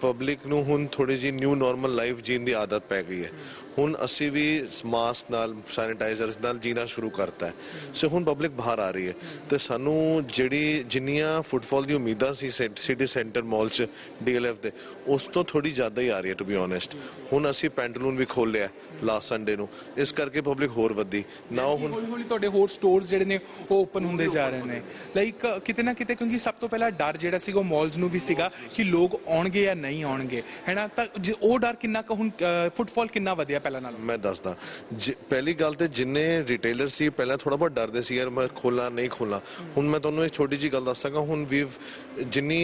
ਪਬਲਿਕ ਨੂੰ ਹੁਣ ਥੋੜੀ ਜੀ ਨਿਊ ਨਾਰਮਲ ਲਾਈਫ ਜੀਣ ਦੀ ਆਦਤ ਪੈ ਗਈ ਹੈ। ਹੁਣ ਅਸੀਂ ਵੀ ਮਾਸਕ ਨਾਲ ਸੈਨੀਟਾਈਜ਼ਰਸ ਨਾਲ ਜੀਣਾ ਸ਼ੁਰੂ ਕਰਤਾ ਹੈ। ਸੋ ਹੁਣ ਪਬਲਿਕ ਬਾਹਰ ਆ ਰਹੀ ਹੈ। ਤੇ ਸਾਨੂੰ ਜਿਹੜੀ, ਜਿੰਨੀਆਂ ਫੁੱਟਫਾਲ ਦੀ ਉਮੀਦਾਂ ਸੀ ਸਿਟੀ ਸੈਂਟਰ ਮਾਲ ਚ ਡੀਐਲਐਫ ਦੇ। ਉਸ ਤੋਂ ਥੋੜੀ ਜ਼ਿਆਦਾ ਹੀ ਆ ਰਹੀ ਹੈ ਟੂ ਬੀ ਓਨੈਸਟ ਹੁਣ ਅਸੀਂ ਪੈਂਟਲੂਨ ਵੀ ਖੋਲਿਆ ਲਾਸਟ ਸੰਡੇ ਨੂੰ। ਇਸ ਕਰਕੇ ਪਬਲਿਕ ਹੋਰ ਵੱਧੀ। ਨਾ ਹੁਣ ਹੌਲੀ ਹੌਲੀ ਤੁਹਾਡੇ ਹੋਰ ਸਟੋਰਸ ਜਿਹੜੇ ਨੇ ਉਹ ਓਪਨ ਹੁੰਦੇ ਜਾ ਰਹੇ ਨੇ। ਲਾਈਕ ਕਿਤੇ ਨਾ ਕਿਤੇ ਕਿਉਂਕਿ ਸਭ ਤੋਂ ਪਹਿਲਾਂ ਡਰ ਜਿਹੜਾ ਸੀਗਾ ਉਹ ਮਾਲਸ ਨੂੰ ਵੀ ਸੀਗਾ ਕਿ ਲੋਕ ਆਉਣਗੇ ਜਾਂ ਨਹੀਂ ਆਉਣਗੇ। ਹੈਨਾ? ਤਾਂ ਜੇ ਉਹ ਡਰ ਕਿੰਨਾ ਕੁ ਹੁਣ ਫੁੱਟਫਾਲ ਕਿੰਨਾ ਵਧਿਆ ਪਹਿਲਾਂ ਨਾਲੋਂ? ਮੈਂ ਦੱਸਦਾ। ਪਹਿਲੀ ਗੱਲ ਤੇ ਜਿੰਨੇ ਰਿਟੇਲਰ ਸੀ ਪਹਿਲਾਂ ਥੋੜਾ ਬਹੁਤ ਡਰਦੇ ਸੀ ਯਾਰ ਮੈਂ ਖੋਲਾਂ ਨਹੀਂ ਖੋਲਾਂ ਹੁਣ ਮੈਂ ਤੁਹਾਨੂੰ ਇੱਕ ਛੋਟੀ ਜੀ ਗੱਲ ਦੱਸਾਂਗਾ। ਹੁਣ ਵੀ ਜਿੰਨੀ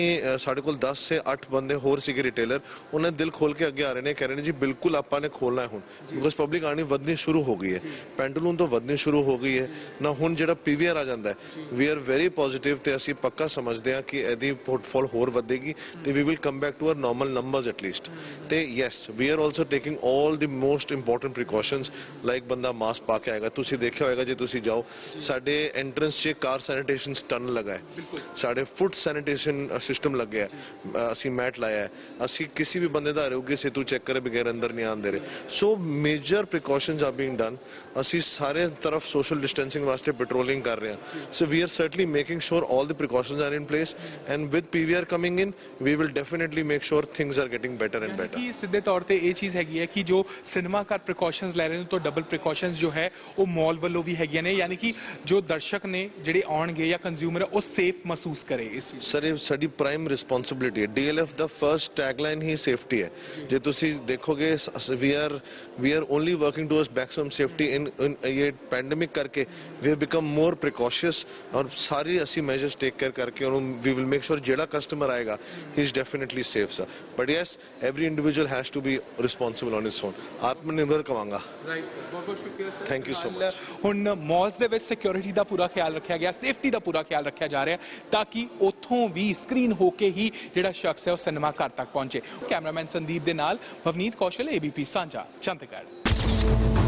ਸਾਡੇ ਕੋਲ 10 ਸੇ 8 ਬੰਦੇ ਹੋਰ ਸੀਗੇ ਰਿਟੇਲਰ ਉਹਨਾਂ ਦਿਲ ਖੋਲ ਕੇ ਅੱਗੇ ਆ ਰਹੇ ਨੇ, ਕਹਿ ਰਹੇ ਨੇ, ਜੀ, ਬਿਲਕੁਲ ਆਪਾਂ ਨੇ ਖੋਲਣਾ ਹੈ ਹੁਣ। ਬਿਕੋਜ਼ ਪਬਲਿਕ ਆਣੀ ਵਧਣੀ ਸ਼ੁਰੂ ਹੋ ਗਈ ਹੈ। ਪੈਂਟਲੂਨ ਤੋਂ ਵਧਣੀ ਸ਼ੁਰੂ ਹੋ ਗਈ ਹੈ। ਨਾ ਹੁਣ ਜਿਹੜਾ ਪੀਵੀਆਰ ਆ ਜਾਂਦਾ ਹੈ ਵੀ ਆਰ ਵੈਰੀ ਪੋਜ਼ਿਟਿਵ ਤੇ ਅਸੀਂ ਪੱਕਾ ਸਮਝਦੇ ਹਾਂ ਕਿ ਇਹਦੀ ਪੋਰਟਫੋਲ ਹੋਰ ਵਧੇਗੀ ਤੇ we will come back to our normal numbers at least ਤੇ yes we are also taking 올 the most important precautions like ਬੰਦਾ ਮਾਸਕ ਪਾ ਕੇ ਆਏਗਾ। ਤੁਸੀਂ ਦੇਖਿਆ ਹੋਏਗਾ, ਜੇ ਤੁਸੀਂ ਜਾਓ, ਸਾਡੇ ਐਂਟਰੈਂਸ 'ਚ ਕਾਰ ਸੈਨੀਟੇਸ਼ਨ ਟਨ ਲਗਾ ਹੈ। ਸਾਡੇ ਫੁੱਟ ਸੈਨੀਟੇਸ਼ਨ ਸਿਸਟਮ ਲੱਗਿਆ ਅਸੀਂ ਮੈਟ ਲਾਇਆ ਅਸੀਂ ਕਿਸੇ ਵੀ ਬੰਦੇ ਦਾ ਆਰੋਗਿਆ ਸੇਤੂ ਚੈੱਕ ਕਰੇ ਬਗੈਰ ਅੰਦਰ ਨਹੀਂ ਆਉਣ ਦੇ ਰਹੇ। So major precautions are being done ਅਸੀਂ ਸਾਰੇ ਤਰਫ ਸੋਸ਼ਲ ਡਿਸਟੈਂਸਿੰਗ ਵਾਸਤੇ ਪੈਟਰੋਲਿੰਗ ਕਰ ਰਹੇ ਹਾਂ। So we are certainly making sure all the precautions are in place and with PVR coming in we will definitely make sure things are getting better and better ਕਿ ਸਿੱਧੇ ਤੌਰ ਤੇ ਇਹ ਚੀਜ਼ ਹੈਗੀ ਹੈ ਕਿ ਜੋ ਸਿਨੇਮਾ ਘਰ ਪ੍ਰੀਕਾਸ਼ਨਸ ਲੈ ਰਹੇ ਨੇ ਤਾਂ ਡਬਲ ਪ੍ਰੀਕਾਸ਼ਨਸ ਜੋ ਹੈ ਉਹ ਮਾਲ ਵੱਲੋਂ ਵੀ ਹੈਗੀਆਂ ਨੇ। ਯਾਨੀ ਕਿ ਜੋ ਦਰਸ਼ਕ ਨੇ ਜਿਹੜੇ ਆਉਣਗੇ ਜਾਂ ਕੰਜ਼ਿਊਮਰ ਉਹ ਸੇਫ ਮਹਿਸੂਸ ਕਰੇ ਇਸ ਸਰ ਇਹ ਸਾਡੀ ਪ੍ਰਾਈਮ ਰਿਸਪੌਂਸਿਬਿਲਿਟੀ ਹੈ ਡੀਐਲਐਫ ਦਾ ਫਰਸਟ ਟੈਗਲਾਈਨ ਹੀ ਸੇਫਟੀ ਹੈ ਜੇ ਤੁਸੀਂ ਦੇਖੋਗੇ we are we are only working towards maximum safety in ਇਹ ਪੈਂਡੇਮਿਕ ਕਰਕੇ ਵੀ ਹੈਵ ਬਿਕਮ ਮੋਰ ਪ੍ਰੀਕਾਸ਼ੀਅਸ ਔਰ ਸਾਰੀ ਅਸੀਂ ਮੈਜਰਸ ਟੇਕ ਕੇਅਰ ਕਰਕੇ ਉਹਨੂੰ ਵੀ ਵਿਲ ਮੇਕ ਸ਼ੋਰ ਜਿਹੜਾ ਕਸਟਮਰ ਆਏਗਾ he is definitely safe sir but yes every individual has to be responsible on his own ਆਤਮ ਨਿਰਭਰ ਕਵਾਂਗਾ ਰਾਈਟ ਬਹੁਤ ਬਹੁਤ ਸ਼ੁਕਰੀਆ ਸਰ Thank you so ਨਾਲ ਹੁਣ ਮਾਲਸ ਦੇ ਵਿੱਚ ਸਿਕਿਉਰਿਟੀ ਦਾ ਪੂਰਾ ਖਿਆਲ ਰੱਖਿਆ ਗਿਆ ਸੇਫਟੀ ਦਾ ਪੂਰਾ ਖਿਆਲ ਰੱਖਿਆ ਜਾ ਰਿਹਾ ਤਾਂ ਕਿ ਉੱਥੋਂ ਵੀ ਸਕਰੀਨ ਹੋ ਕੇ ਹੀ ਜਿਹੜਾ ਸ਼ਖਸ ਹੈ ਉਹ ਸਿਨੇਮਾ ਘਰ ਤੱਕ ਪਹੁੰਚੇ। ਕੈਮਰਾਮੈਨ ਸੰਦੀਪ ਦੇ ਨਾਲ ਭਵਨੀਤ ਕੌਸ਼ਲ ਏਬੀਪੀ ਸਾਂਝਾ ਚੰਦਗੜ੍ਹ